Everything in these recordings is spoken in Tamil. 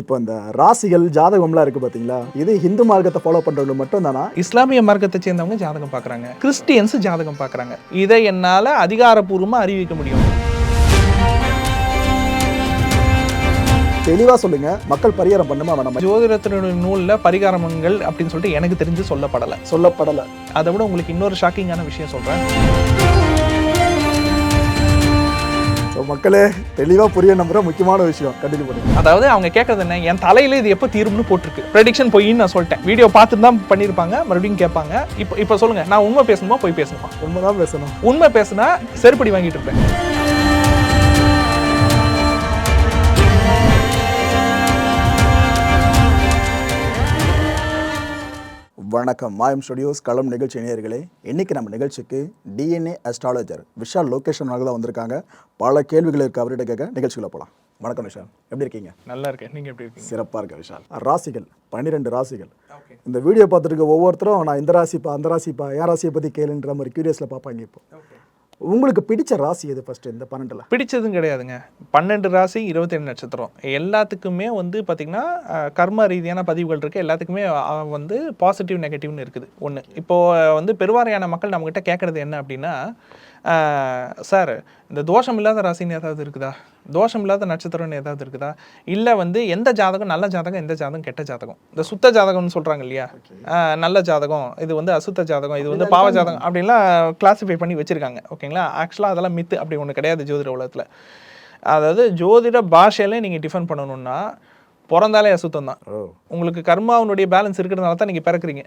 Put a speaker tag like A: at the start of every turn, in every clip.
A: இப்போ இந்த ராசிகள் ஜாதகம்லாம் இருக்கு பாத்தீங்களா? இது ஹிந்து மார்க்கத்தை ஃபாலோ பண்றவங்க மட்டும் தானா
B: இஸ்லாமிய மார்க்கத்தை சேர்ந்தவங்க ஜாதகம் பார்க்குறாங்க. கிறிஸ்டியன்ஸ் ஜாதகம் பார்க்குறாங்க. இதை என்னால் அதிகாரப்பூர்வமாக அறிவிக்க முடியும்.
A: தெளிவா சொல்லுங்க. மக்கள் பரிகாரம் பண்ணுமா வேணாமா?
B: ஜோதிடத்தினுடைய நூலில் பரிகாரமங்கள் அப்படின்னு சொல்லிட்டு எனக்கு தெரிஞ்சு சொல்லப்படலை.
A: சொல்லப்படல.
B: அதை விட உங்களுக்கு இன்னொரு ஷாக்கிங்கான விஷயம் சொல்கிறேன்
A: ஸோ மக்களே தெளிவா புரிய நம்புற முக்கியமான விஷயம். கண்டினியூ பண்ணுங்க
B: அதாவது அவங்க கேட்கறது என்ன? என் தலையில இது எப்போ தீரும்னு போட்டிருக்கு. ப்ரெடிக்ஷன் பொய்ன்னு நான் சொல்லிட்டேன். வீடியோ பார்த்துட்டு தான் பண்ணியிருப்பாங்க மறுபடியும் கேட்பாங்க. இப்போ இப்போ சொல்லுங்க. நான் உண்மை பேசணுமா போய் பேசணுமா?
A: உண்மைதான் பேசணும்.
B: உண்மை பேசுனா செருப்படி வாங்கிட்டு இருப்பேன்.
A: வணக்கம். மாயம் ஸ்டுடியோஸ் களம் நிகழ்ச்சி நேயர்களே இன்னைக்கு நம்ம நிகழ்ச்சிக்கு டிஎன்ஏ அஸ்ட்ராலஜர் விஷால் லோகேஷன் அவர்கள் தான் வந்திருக்காங்க. பல கேள்விகள் இருக்கு அவர்கிட்ட கேட்க நிகழ்ச்சிக்குள்ள போகலாம் வணக்கம் விஷால் எப்படி இருக்கீங்க?
B: நல்லா இருக்கேன். நீங்க எப்படி இருக்கீங்க?
A: சிறப்பாக இருக்க விஷால் ராசிகள் பன்னிரெண்டு ராசிகள். இந்த வீடியோ பார்த்துருக்க ஒவ்வொருத்தரும் நான் இந்த ராசிப்பா அந்த ராசிப்பா என் ராசியை பற்றி கேளுன்ற மாதிரி கியூரியஸில் பார்ப்பாங்க இப்போ. உங்களுக்கு பிடிச்ச ராசி எது ஃபர்ஸ்ட் இந்த பன்னெண்டில்?
B: பிடிச்சதும் கிடையாதுங்க. பன்னெண்டு ராசி இருபத்தேழு நட்சத்திரம். எல்லாத்துக்குமே வந்து பார்த்திங்கன்னா கர்ம ரீதியான பதிவுகள் இருக்குது எல்லாத்துக்குமே வந்து பாசிட்டிவ் நெகட்டிவ்னு இருக்குது. ஒன்று இப்போது வந்து பெருவாரியான மக்கள் நம்மக்கிட்ட கேட்குறது என்ன அப்படின்னா சார் இந்த தோஷம் இல்லாத ராசின்னு ஏதாவது இருக்குதா? தோஷம் இல்லாத நட்சத்திரம்னு ஏதாவது இருக்குதா? இல்லை வந்து எந்த ஜாதகம் நல்ல ஜாதகம் எந்த ஜாதகம் கெட்ட ஜாதகம்? இந்த சுத்த ஜாதகம்னு சொல்கிறாங்க இல்லையா? நல்ல ஜாதகம் இது வந்து அசுத்த ஜாதகம் இது வந்து பாவ ஜாதகம் அப்படின்லாம் கிளாஸிஃபை பண்ணி வச்சுருக்காங்க. ஓகேங்களா? ஆக்சுவலாக அதெல்லாம் மித்து அப்படி ஒன்று கிடையாது ஜோதிட உலகத்தில். அதாவது ஜோதிட பாஷையில நீங்கள் டிஃபன் பண்ணணும்னா பிறந்தாலே அசுத்தம் தான் உங்களுக்கு கர்மாவினுடைய பேலன்ஸ் இருக்கிறதுனால தான் நீங்கள் பிறக்குறீங்க.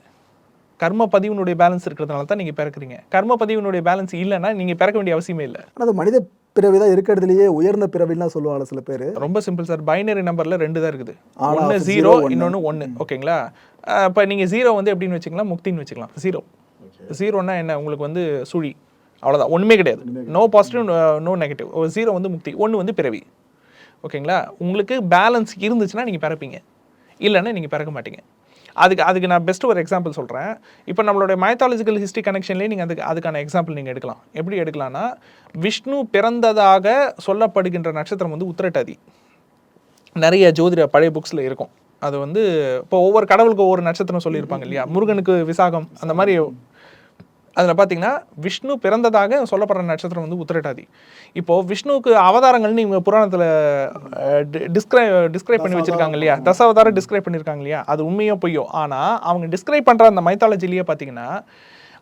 B: கர்ம பதிவினுடைய பேலன்ஸ் இருக்கிறதுனால தான் நீங்கள் பிறக்குறீங்க. கர்ம பதிவினுடைய பேலன்ஸ் இல்லைன்னா நீங்கள் பிறக்க வேண்டிய அவசியமே இல்லை.
A: ஆனால் அது மனித பிறவி தான் இருக்கிறதுலையே உயர்ந்த பிறவிலாம் சொல்லுவாங்க சில பேர்.
B: ரொம்ப சிம்பிள் சார் பைனரி நம்பர்ல ரெண்டு தான் இருக்குது. ஒன்று ஜீரோ. இன்னொன்று ஒன்று ஓகேங்களா? இப்போ நீங்கள் ஜீரோ வந்து எப்படின்னு வச்சுக்கலாம்? முக்தின்னு வச்சுக்கலாம். ஜீரோ ஜீரோனா என்ன? உங்களுக்கு வந்து சுழி. அவ்வளோதான் ஒன்றுமே கிடையாது. No positive no negative zero வந்து முக்தி. ஒன்று வந்து பிறவி. ஓகேங்களா? உங்களுக்கு பேலன்ஸ் இருந்துச்சுன்னா நீங்கள் பிறப்பீங்க. இல்லைன்னா நீங்கள் பிறக்க மாட்டீங்க. அதுக்கு அதுக்கு நான் பெஸ்ட் ஒரு எக்ஸாம்பிள் சொல்கிறேன் இப்போ நம்மளுடைய மைத்தாலஜிக்கல் ஹிஸ்ட்ரி கனெக்ஷன்லேயே நீங்கள் அதுக்கு அதுக்கான எக்ஸாம்பிள் நீங்கள் எடுக்கலாம். எப்படி எடுக்கலாம்னா விஷ்ணு பிறந்ததாக சொல்லப்படுகின்ற நட்சத்திரம் வந்து உத்திரட்டாதி. நிறைய ஜோதிட பழைய புக்ஸில் இருக்கும். அது வந்து இப்போ ஒவ்வொரு கடவுளுக்கு ஒவ்வொரு நட்சத்திரம் சொல்லியிருப்பாங்க இல்லையா? முருகனுக்கு விசாகம் அந்த மாதிரி அதில் பார்த்தீங்கன்னா விஷ்ணு பிறந்ததாக சொல்லப்படுற நட்சத்திரம் வந்து உத்திரட்டாதி. இப்போது விஷ்ணுவுக்கு அவதாரங்கள்னு இவங்க புராணத்தில் டிஸ்கிரை டிஸ்கிரைப் பண்ணி வச்சிருக்காங்க இல்லையா? தசாவதாரம் டிஸ்கிரைப் பண்ணியிருக்காங்க இல்லையா? அது உண்மையோ பொய்யோ? ஆனால் அவங்க டிஸ்கிரைப் பண்ணுற அந்த மைத்தாலஜிலேயே பார்த்தீங்கன்னா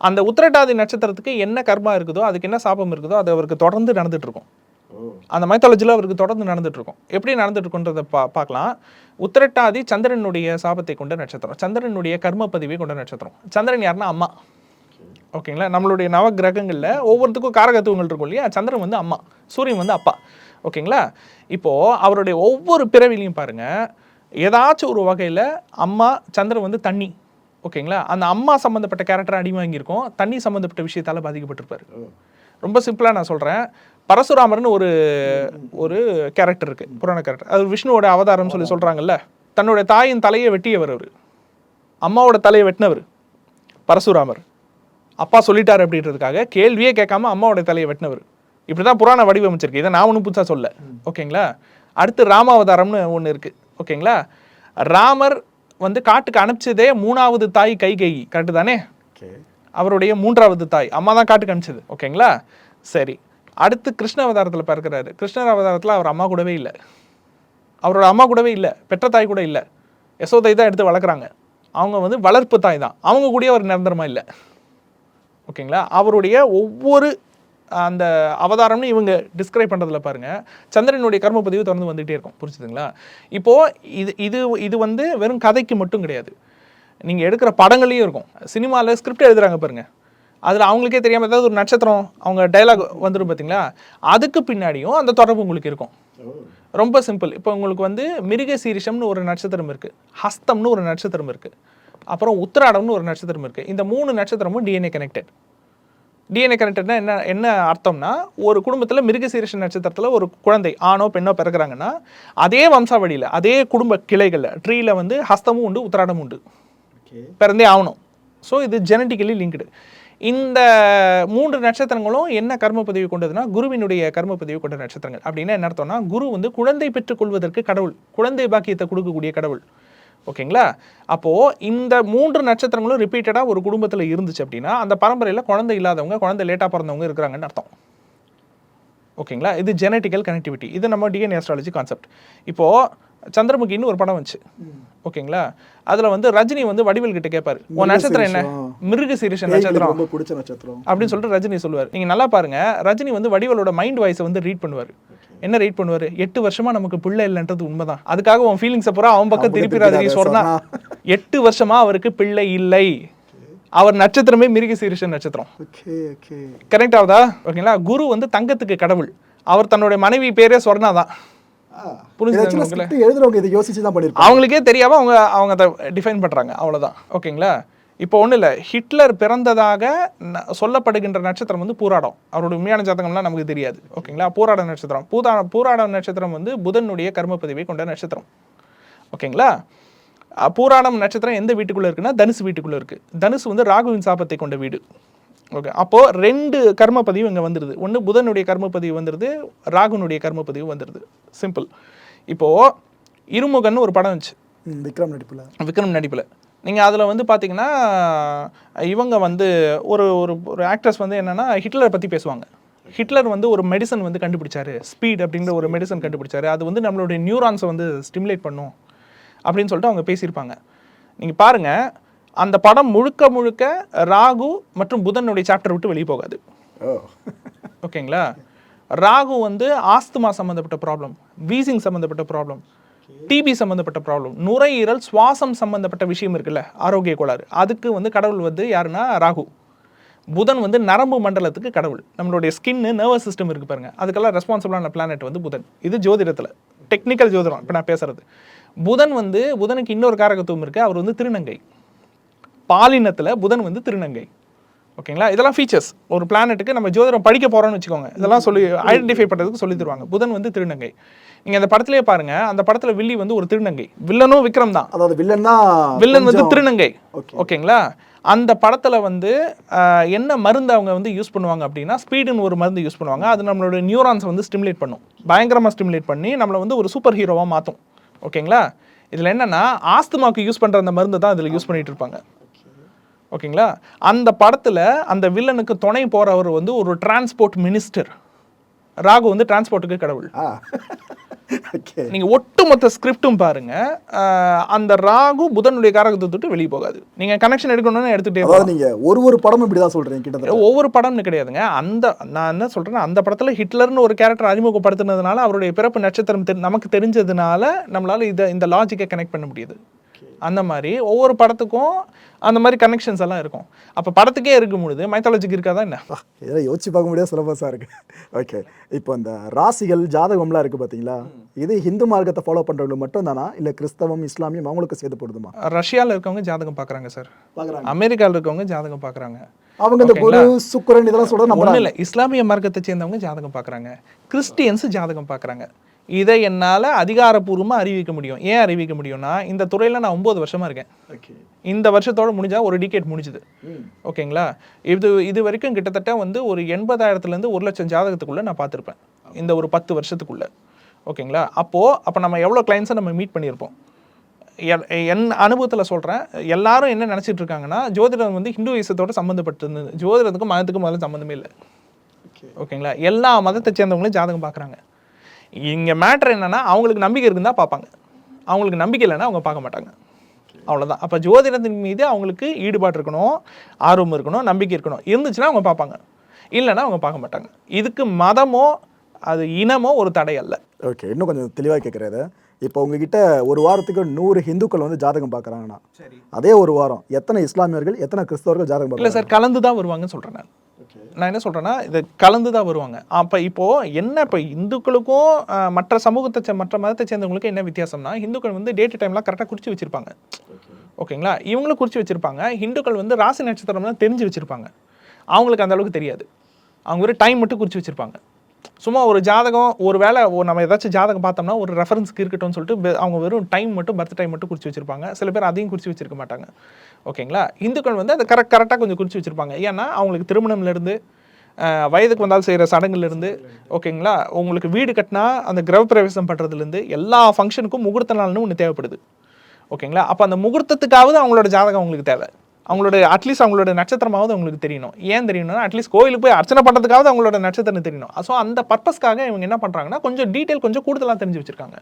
B: அந்த உத்திரட்டாதி நட்சத்திரத்துக்கு என்ன கர்மா இருக்குதோ அதுக்கு என்ன சாபம் இருக்குதோ அது அவருக்கு தொடர்ந்து நடந்துட்டு இருக்கும். அந்த மைத்தாலஜியில் அவருக்கு தொடர்ந்து நடந்துட்டு இருக்கும். எப்படி நடந்துட்டு இருக்குன்றதை பா பார்க்கலாம் உத்திரட்டாதி சந்திரனுடைய சாபத்தை கொண்ட நட்சத்திரம். சந்திரனுடைய கர்ம பதிவை கொண்ட நட்சத்திரம். சந்திரன் யாருன்னா அம்மா. ஓகேங்களா? நம்மளுடைய நவ கிரகங்களில் ஒவ்வொருத்துக்கும் காரகத்துவங்கள் இருக்கும் இல்லையா? சந்திரன் வந்து அம்மா சூரியன் வந்து அப்பா. ஓகேங்களா? இப்போது அவருடைய ஒவ்வொரு பிறவிலையும் பாருங்கள் ஏதாச்சும் ஒரு வகையில் அம்மா சந்திரன் வந்து தண்ணி. ஓகேங்களா? அந்த அம்மா சம்மந்தப்பட்ட கேரக்டர் அடி வாங்கியிருக்கோம் தண்ணி சம்மந்தப்பட்ட விஷயத்தால் பாதிக்கப்பட்டிருப்பாரு. ரொம்ப சிம்பிளாக நான் சொல்கிறேன் பரசுராமர்னு ஒரு ஒரு கேரக்டர் இருக்குது புராண கேரக்டர் அது விஷ்ணுவோட அவதாரம்னு சொல்லி சொல்கிறாங்கல்ல தன்னுடைய தாயின் தலையை வெட்டியவர் அவர். அம்மாவோட தலையை வெட்டினவர் பரசுராமர். அப்பா சொல்லிட்டாரு அப்படின்றதுக்காக கேள்வியே கேட்காம அம்மாவோட தலையை வெட்டினவர். இப்படி தான் புராண வடிவமைச்சிருக்கு. இதை நான் ஒன்றும் புதுசாக சொல்ல. ஓகேங்களா? அடுத்து ராமாவதாரம்னு ஒன்று இருக்குது ஓகேங்களா? ராமர் வந்து காட்டுக்கு அனுப்பிச்சதே மூணாவது தாய் கைகை கரெக்டு தானே? அவருடைய மூன்றாவது தாய். அம்மா தான் காட்டுக்கு அனுப்பிச்சது. ஓகேங்களா? சரி. அடுத்து கிருஷ்ண அவதாரத்தில் பிறக்கிறாரு கிருஷ்ணர் அவதாரத்தில் அவர் அம்மா கூடவே இல்லை. அவரோட அம்மா கூடவே இல்லை. பெற்ற தாய் கூட இல்லை. யசோதை தான் எடுத்து வளர்க்குறாங்க. அவங்க வந்து வளர்ப்பு தாய் தான். அவங்க கூடயே அவர் நிரந்தரமாக இல்லை. ஓகேங்களா? அவருடைய ஒவ்வொரு அந்த அவதாரம்னு இவங்க டிஸ்கிரைப் பண்ணுறதுல பாருங்க. சந்திரனுடைய கர்ம பதிவு தொடர்ந்து வந்துகிட்டே இருக்கும். புரிஞ்சுதுங்களா? இப்போது இது இது இது வந்து வெறும் கதைக்கு மட்டும் கிடையாது. நீங்கள் எடுக்கிற படங்களையும் இருக்கும். சினிமாவில் ஸ்கிரிப்ட் எழுதுறாங்க பாருங்கள் அதில் அவங்களுக்கே தெரியாமல் ஏதாவது ஒரு நட்சத்திரம் அவங்க டைலாக் வந்துடும் பார்த்தீங்களா அதுக்கு பின்னாடியும் அந்த தொடர்பு உங்களுக்கு இருக்கும். ரொம்ப சிம்பிள் இப்போ உங்களுக்கு வந்து மிருக சீரிஷம்னு ஒரு நட்சத்திரம் இருக்குது ஹஸ்தம்னு ஒரு நட்சத்திரம் இருக்குது அப்புறம் உத்திராடம்னு ஒரு நட்சத்திரம் இருக்குது இந்த மூணு நட்சத்திரமும் டிஎன்ஏ கனெக்டட் டிஎன்ஏ கனெக்டட்னா என்ன என்ன அர்த்தம்னா ஒரு குடும்பத்தில் மிருகசீரிஷ நட்சத்திரத்தில் ஒரு குழந்தை ஆணோ பெண்ணோ பிறக்கிறாங்கன்னா அதே வம்சாவளியில் அதே குடும்ப கிளைகளில் ட்ரீல வந்து ஹஸ்தமும் உண்டு உத்திராடமும் உண்டு. பிறந்தே ஆகணும். ஸோ இது ஜெனட்டிக்கலி லிங்க்டு இந்த மூன்று நட்சத்திரங்களும் என்ன கர்ம பதிவு கொண்டதுன்னா குருவினுடைய கர்ம பதிவு கொண்ட நட்சத்திரங்கள். அப்படின்னா என்ன அர்த்தம்னா குரு வந்து குழந்தை பெற்றுக்கொள்வதற்கு கடவுள் குழந்தை பாக்கியத்தை கொடுக்கக்கூடிய கடவுள். ஓகேங்களா? அப்போது இந்த மூன்று நட்சத்திரங்களும் ரிப்பீட்டடாக ஒரு குடும்பத்தில் இருந்துச்சு அப்படின்னா அந்த பரம்பரையில் குழந்தை இல்லாதவங்க குழந்தை லேட்டாக பிறந்தவங்க இருக்கிறாங்கன்னு அர்த்தம். ஓகேங்களா? இது ஜெனட்டிக்கல் கனெக்டிவிட்டி இது நம்ம டிஎன்ஏ அஸ்ட்ராலஜி கான்செப்ட் இப்போது சந்திரமுகின்னு ஒரு படம் வந்துச்சு. ஓகேங்களா? அதில் வந்து ரஜினி வந்து வடிவேல் கிட்ட கேட்பாரு உன் நட்சத்திரம் என்ன? மிருக சீரிஷ நட்சத்திரம்.
A: பிடிச்ச நட்சத்திரம்.
B: அப்படின்னு சொல்லிட்டு ரஜினி சொல்லுவார். நீங்கள் நல்லா பாருங்க. ரஜினி வந்து வடிவேலோட மைண்ட் வாய்ஸை வந்து ரீட் பண்ணுவார். என்ன ரீட் பண்ணுவார்? எட்டு வருஷமா நமக்கு பிள்ளை இல்லைன்றது உண்மைதான். அதுக்காக உன் ஃபீலிங்ஸை பூரா அவன் பக்கம் திருப்பி ரஜினி சொன்னா எட்டு வருஷமா அவருக்கு பிள்ளை இல்லை. அவர் நட்சத்திரமே மிருக சீரிஷ நட்சத்திரம். கரெக்ட் ஆகுதா? ஓகேங்களா? குரு வந்து தங்கத்துக்கு கடவுள். அவர் தன்னுடைய மனைவி பேரே சொர்ணா தான் புரிஞ்சுதா உங்களுக்கு?
A: எழுதுறவங்க இதை யோசிச்சு தான் பண்ணிருப்பாங்க.
B: அவங்களுக்கே தெரியாம அவங்க அவங்க அதை டிஃபைன் பண்றாங்க. அவ்வளவுதான். ஓகேங்களா? இப்போ ஒன்றும் இல்லை. ஹிட்லர் பிறந்ததாக சொல்லப்படுகின்ற நட்சத்திரம் வந்து பூராடம். அவரோட உண்மையான ஜாதகம்லாம் நமக்கு தெரியாது. ஓகேங்களா? பூராட நட்சத்திரம். பூதா பூராட நட்சத்திரம் வந்து புதனுடைய கர்மப்பதிவை கொண்ட நட்சத்திரம். ஓகேங்களா? பூராடம் நட்சத்திரம் எந்த வீட்டுக்குள்ள இருக்குன்னா தனுசு வீட்டுக்குள்ள இருக்கு. தனுசு வந்து ராகுவின் சாபத்தை கொண்ட வீடு. ஓகே. அப்போ ரெண்டு கர்மப்பதிவு இங்கே வந்துடுது ஒன்று புதனுடைய கர்மப்பதிவு வந்துடுது ராகுனுடைய கர்மப்பதிவு வந்துடுது சிம்பிள். இப்போ இருமுகன்னு ஒரு படம் இருந்துச்சு
A: ம், விக்ரம் நடிப்புல.
B: விக்ரம் நடிப்பில். நீங்கள் அதில் வந்து பார்த்தீங்கன்னா இவங்க வந்து ஒரு ஒரு ஒரு ஆக்ட்ரஸ் வந்து என்னென்னா ஹிட்லரை பற்றி பேசுவாங்க. ஹிட்லர் வந்து ஒரு மெடிசன் வந்து கண்டுபிடிச்சாரு. ஸ்பீட் அப்படிங்கிற ஒரு மெடிசன் கண்டுபிடிச்சாரு. அது வந்து நம்மளுடைய நியூரான்ஸை வந்து ஸ்டிமுலேட் பண்ணும் அப்படின்னு சொல்லிட்டு அவங்க பேசியிருப்பாங்க. நீங்கள் பாருங்கள் அந்த படம் முழுக்க முழுக்க ராகு மற்றும் புதனுடைய சாப்டர் விட்டு வெளியே போகாது. ஓகேங்களா? ராகு வந்து ஆஸ்துமா சம்மந்தப்பட்ட ப்ராப்ளம் வீசிங் சம்மந்தப்பட்ட ப்ராப்ளம் டிபி சம்மந்தப்பட்ட ப்ராப்ளம் நுரையீரல் சுவாசம் சம்மந்தப்பட்ட விஷயம் இருக்குல்ல ஆரோக்கிய கோளாறு. அதுக்கு வந்து கடவுள் வந்து யாருன்னா ராகு. புதன் வந்து நரம்பு மண்டலத்துக்கு கடவுள். நம்மளுடைய ஸ்கின்னு நர்வஸ் சிஸ்டம் இருக்கு பாருங்க. அதுக்கெல்லாம் ரெஸ்பான்சிபிளான பிளானட் வந்து புதன். இது ஜோதிடத்தில். டெக்னிக்கல் ஜோதிடம் இப்போ நான் பேசுறது. புதன் வந்து புதனுக்கு இன்னொரு காரகத்துவம் இருக்கு. அவர் வந்து திருநங்கை. பாலினத்தில் புதன் வந்து திருநங்கை. ஓகேங்களா? இதெல்லாம் ஃபீச்சர்ஸ் ஒரு பிளானட்டுக்கு நம்ம ஜோதிடம் படிக்க போறோம்னு வச்சுக்கோங்க. இதெல்லாம் சொல்லி ஐடென்டிஃபை பண்ணுறதுக்கு சொல்லி தருவாங்க. புதன் வந்து திருநங்கை. நீங்கள் அந்த படத்திலேயே பாருங்க அந்த படத்தில் வில்லி வந்து ஒரு திருநங்கை. வில்லனும் விக்ரம் தான்
A: அதாவது வில்லன் தான்
B: வில்லன் வந்து திருநங்கை. ஓகேங்களா? அந்த படத்துல வந்து என்ன மருந்து அவங்க வந்து யூஸ் பண்ணுவாங்க அப்படின்னா ஸ்பீடுன்னு ஒரு மருந்து யூஸ் பண்ணுவாங்க. அது நம்மளோட நியூரான்ஸ் வந்து ஸ்டிமுலேட் பண்ணும். பயங்கரமா ஸ்டிமுலேட் பண்ணி நம்மளை வந்து ஒரு சூப்பர் ஹீரோவா மாற்றும் ஓகேங்களா? இதுல என்னன்னா ஆஸ்துமாக்கு யூஸ் பண்ற அந்த மருந்து தான் இதுல யூஸ் பண்ணிட்டு இருப்பாங்க. ஓகேங்களா? அந்த படத்துல அந்த வில்லனுக்கு துணை போறவர் வந்து ஒரு டிரான்ஸ்போர்ட் மினிஸ்டர் ராகு வந்து டிரான்ஸ்போர்ட்டுக்கு கடவுள். நீங்க ஒட்டுமொத்த ஸ்கிரிப்டும் பாருங்க. அந்த ராகு புதனுடைய காரகத்தை விட்டு வெளியே போகாது. நீங்க கனெக்ஷன் எடுக்கணும்னு எடுத்துட்டே
A: அதாவது நீங்க ஒரு ஒரு படமும் இப்படிதான் சொல்றீங்க கிட்டத்தட்ட.
B: ஒவ்வொரு படம்னு கிடையாதுங்க. அந்த நான் என்ன சொல்றேன்னா அந்த படத்துல ஹிட்லர்னு ஒரு கேரக்டர் அறிமுகப்படுத்தினதுனால அவருடைய பிறப்பு நட்சத்திரம் தெரி- நமக்கு தெரிஞ்சதுனால நம்மளால இதை இந்த லாஜிக்கை கனெக்ட் பண்ண முடியுது. அந்த மாதிரி ஒவ்வொரு படத்துக்கும் அந்த மாதிரி கனெக்ஷன்ஸ் எல்லாம் இருக்கும். அப்ப படத்துக்கே இருக்கும் பொழுது மைத்தாலஜிக்கு இருக்காதா என்ன?
A: இதெல்லாம் யோசிச்சு பார்க்க முடியாத சிலபஸாக இருக்கு. ஓகே இப்போ இந்த ராசிகள் ஜாதகம்லாம் இருக்கு பாத்தீங்களா? இது ஹிந்து மார்க்கத்தை ஃபாலோ பண்றவங்களுக்கு மட்டும் தானா இல்ல கிறிஸ்தவம் இஸ்லாமியம் அவங்களுக்கு சேர்த்து போடுதுமா?
B: ரஷ்யால இருக்கவங்க ஜாதகம் பார்க்கறாங்க சார்.
A: பார்க்கறாங்க
B: அமெரிக்கால இருக்கவங்க ஜாதகம் பார்க்கறாங்க
A: அவங்க இந்த குரு சுக்கிரன் இதெல்லாம்
B: ஒன்றும்
A: நம்புறாங்க.
B: இல்லை இஸ்லாமிய மார்க்கத்தை சேர்ந்தவங்க ஜாதகம் பார்க்குறாங்க கிறிஸ்டியன்ஸ் ஜாதகம் பார்க்குறாங்க இதை என்னால் அதிகாரப்பூர்வமாக அறிவிக்க முடியும். ஏன் அறிவிக்க முடியும்னா இந்த துறையில் நான் ஒம்பது வருஷமாக இருக்கேன்.
A: ஓகே
B: இந்த வருஷத்தோட முடிஞ்சா ஒரு டிகேட் முடிஞ்சுது. ஓகேங்களா? இது இது வரைக்கும் கிட்டத்தட்ட வந்து ஒரு எண்பதாயிரத்துலேருந்து ஒரு லட்சம் ஜாதகத்துக்குள்ளே நான் பார்த்துருப்பேன். இந்த ஒரு பத்து வருஷத்துக்குள்ள. ஓகேங்களா? அப்போது அப்போ நம்ம எவ்வளோ கிளைண்ட்ஸை நம்ம மீட் பண்ணியிருப்போம்? என் அனுபவத்தில் சொல்கிறேன் எல்லாரும் என்ன நினச்சிட்டு இருக்காங்கன்னா ஜோதிடம் வந்து ஹிந்துவிசத்தோட சம்மந்தப்பட்டிருந்தது ஜோதிடத்துக்கும் மதத்துக்கும் முதல்ல சம்மந்தமே இல்லை. ஓகேங்களா? எல்லா மதத்தை சேர்ந்தவங்களும் ஜாதகம் பார்க்குறாங்க. இங்கே மேட்ரு என்னன்னா அவங்களுக்கு நம்பிக்கை இருக்குன்னு தான் பார்ப்பாங்க. அவங்களுக்கு நம்பிக்கை இல்லைன்னா அவங்க பார்க்க மாட்டாங்க. அவ்வளோதான் அப்போ ஜோதிடத்தின் மீது அவங்களுக்கு ஈடுபாடு இருக்கணும் ஆர்வம் இருக்கணும் நம்பிக்கை இருக்கணும். இருந்துச்சுன்னா அவங்க பார்ப்பாங்க. இல்லைன்னா அவங்க பார்க்க மாட்டாங்க. இதுக்கு மதமோ அது இனமோ ஒரு தடை அல்ல.
A: ஓகே இன்னும் கொஞ்சம் தெளிவாக கேட்குறது இப்போ உங்ககிட்ட ஒரு வாரத்துக்கு நூறு ஹிந்துக்கள் வந்து ஜாதகம் பார்க்குறாங்கன்னா அதே ஒரு வாரம் எத்தனை இஸ்லாமியர்கள் எத்தனை கிறிஸ்தவர்கள் ஜாதகம்
B: இல்லை சார் கலந்து தான் வருவாங்கன்னு சொல்கிறேன் நான். நான் என்ன சொல்கிறேன்னா இது கலந்து தான் வருவாங்க. அப்போ இப்போது என்ன இப்போ இந்துக்களுக்கும் மற்ற சமூகத்தை மற்ற மதத்தை சேர்ந்தவங்களுக்கும் என்ன வித்தியாசம்னா இந்துக்கள் வந்து டேட் டைம்லாம் கரெக்டாக குறித்து வச்சிருப்பாங்க. ஓகேங்களா இவங்களும் குறித்து வச்சிருப்பாங்க. ஹிந்துக்கள் வந்து ராசி நட்சத்திரம்லாம் தெரிஞ்சு வச்சிருப்பாங்க. அவங்களுக்கு அந்த அளவுக்கு தெரியாது. அவங்க ஒரு டைம் மட்டும் குறித்து வச்சிருப்பாங்க. சும்மா ஒரு ஜாதகம் ஒரு வேளை நம்ம ஏதாச்சும் ஜாதகம் பார்த்தோம்னா ஒரு ரெஃபரன்ஸ்க்கு இருக்கட்டும்னு சொல்லிட்டு அவங்க வெறும் டைம் மட்டும் பர்த் டைம் மட்டும் குறித்து வச்சிருப்பாங்க. சில பேர் அதையும் குறித்து வச்சிருக்க மாட்டாங்க. ஓகேங்களா இந்துக்கள் வந்து அதை கரெக்ட் கரெக்டாக கொஞ்சம் குறித்து வச்சிருப்பாங்க. ஏன்னா அவங்களுக்கு திருமணம்லேருந்து வயதுக்கு வந்தால் செய்கிற சடங்குலேருந்து ஓகேங்களா உங்களுக்கு வீடு கட்டினா அந்த கிரகப்பிரவேசம் பண்ணுறதுலேருந்து எல்லா ஃபங்க்ஷனுக்கும் முகூர்த்த நாள்னு ஒன்று தேவைப்படுது. ஓகேங்களா அப்போ அந்த முகூர்த்தத்துக்காவது அவங்களோட ஜாதகம் அவங்களுக்கு தேவை. அவங்களோட அட்லீஸ்ட் அவங்களோட நட்சத்திரமாவது அவங்களுக்கு தெரியணும். ஏன் தெரியணும்னா அட்லீஸ்ட் கோயிலுக்கு போய் அர்ச்சனை பண்ணுறதுக்காவது அவங்களோட நட்சத்திரம் தெரியணும். ஸோ அந்த பர்பஸ்க்காக இவங்க என்ன பண்ணுறாங்கன்னா கொஞ்சம் டீட்டெயில் கொஞ்சம் கூடுதலாக தெரிஞ்சு வச்சுருக்காங்க.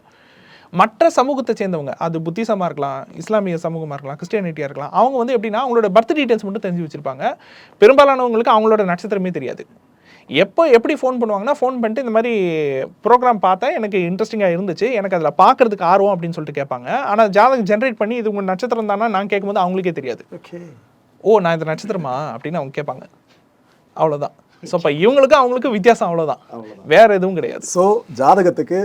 B: மற்ற சமூகத்தை சேர்ந்தவங்க அது புத்திசமாக இருக்கலாம் இஸ்லாமிய சமூகமாக இருக்கலாம் கிறிஸ்டியானிட்டியாக இருக்கலாம் அவங்க வந்து எப்படின்னா அவங்களோட பர்த் டீட்டெயில்ஸ் மட்டும் தெரிஞ்சு வச்சுருப்பாங்க. பெரும்பாலானவங்களுக்கு அவங்களோட நட்சத்திரமே தெரியாது. எப்போ எப்படி ஃபோன் பண்ணுவாங்கன்னா ஃபோன் பண்ணிட்டு இந்த மாதிரி ப்ரோக்ராம் பார்த்தேன் எனக்கு இன்ட்ரெஸ்டிங்காக இருந்துச்சு. எனக்கு அதில் பார்க்கறதுக்கு ஆர்வம் அப்படின்னு சொல்லிட்டு கேட்பாங்க. ஆனால் ஜாதகம் ஜென்ரேட் பண்ணி இது உங்கள் நட்சத்திரம் தானா? நான் கேட்கும்போது அவங்களுக்கே தெரியாது.
A: ஓகே
B: ஓ நான் இந்த நட்சத்திரமா? அப்படின்னு அவங்க கேட்பாங்க. அவ்வளோதான் ஸோ இப்போ இவங்களுக்கு அவங்களுக்கு வித்தியாசம் அவ்வளோதான் வேற எதுவும் கிடையாது.
A: ஸோ ஜாதகத்துக்கு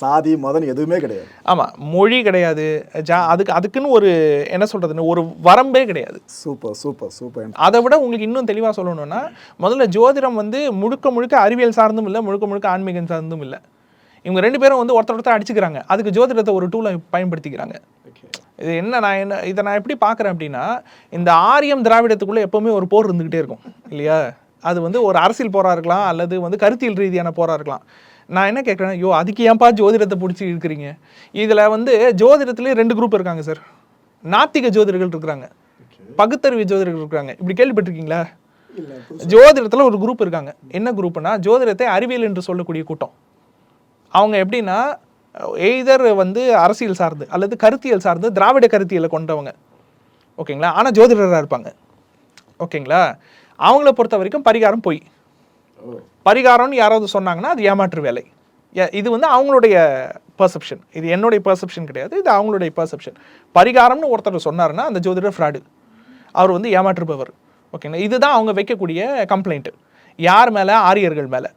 A: சாதி மதம் எதுவுமே கிடையாது.
B: ஆமாம் மொழி கிடையாது. ஜா அதுக்கு அதுக்குன்னு ஒரு என்ன சொல்கிறதுன்னு ஒரு வரம்பே கிடையாது.
A: சூப்பர் சூப்பர் சூப்பர்
B: அதை விட உங்களுக்கு இன்னும் தெளிவாக சொல்லணும்னா முதல்ல ஜோதிடம் வந்து முழுக்க முழுக்க அறிவியல் சார்ந்தும் இல்லை முழுக்க முழுக்க ஆன்மீகம் சார்ந்தும் இல்லை. இவங்க ரெண்டு பேரும் வந்து ஒருத்தர் ஒருத்தர் அடிச்சுக்கிறாங்க. அதுக்கு ஜோதிடத்தை ஒரு டூலை பயன்படுத்திக்கிறாங்க. இது என்ன நான் என்ன இதை நான் எப்படி பார்க்குறேன் அப்படின்னா இந்த ஆரியம் திராவிடத்துக்குள்ளே எப்போவுமே ஒரு போர் இருந்துக்கிட்டே இருக்கும் இல்லையா? அது வந்து ஒரு அரசியல் போரா இருக்கலாம் அல்லது வந்து கருத்தியல் ரீதியான போரா இருக்கலாம். நான் என்ன கேட்குறேன் ஐயோ அதுக்கு ஏன்பா ஜோதிடத்தை பிடிச்சி இருக்கிறீங்க இதில் வந்து ஜோதிடத்துலேயே ரெண்டு குரூப் இருக்காங்க சார் நாத்திக ஜோதிடர்கள் இருக்கிறாங்க. பகுத்தறிவு ஜோதிடர்கள் இருக்கிறாங்க. இப்படி கேள்விப்பட்டிருக்கீங்களா? ஜோதிடத்தில் ஒரு குரூப் இருக்காங்க. என்ன குரூப்னா ஜோதிடத்தை அறிவியல் என்று சொல்லக்கூடிய கூட்டம். அவங்க எப்படின்னா எய்தர் வந்து அரசியல் சார்ந்து அல்லது கருத்தியல் சார்ந்து திராவிட கருத்தியலை கொண்டவங்க. ஓகேங்களா? ஆனால் ஜோதிடராக இருப்பாங்க. ஓகேங்களா? அவங்கள பொறுத்த வரைக்கும் பரிகாரம் பொய். பரிகாரம்னு யாராவது சொன்னாங்கன்னா அது ஏமாற்று வேலை. இது வந்து அவங்களுடைய பர்செப்ஷன் இது என்னுடைய பர்செப்ஷன் கிடையாது இது அவங்களுடைய பர்செப்ஷன் பரிகாரம்னு ஒருத்தர் சொன்னாருன்னா அந்த ஜோதிடர் ஃப்ராடு அவர் வந்து ஏமாற்றுபவர். ஓகேங்களா இதுதான் அவங்க வைக்கக்கூடிய கம்ப்ளைண்ட்டு யார் மேலே? ஆரியர்கள் மேலே.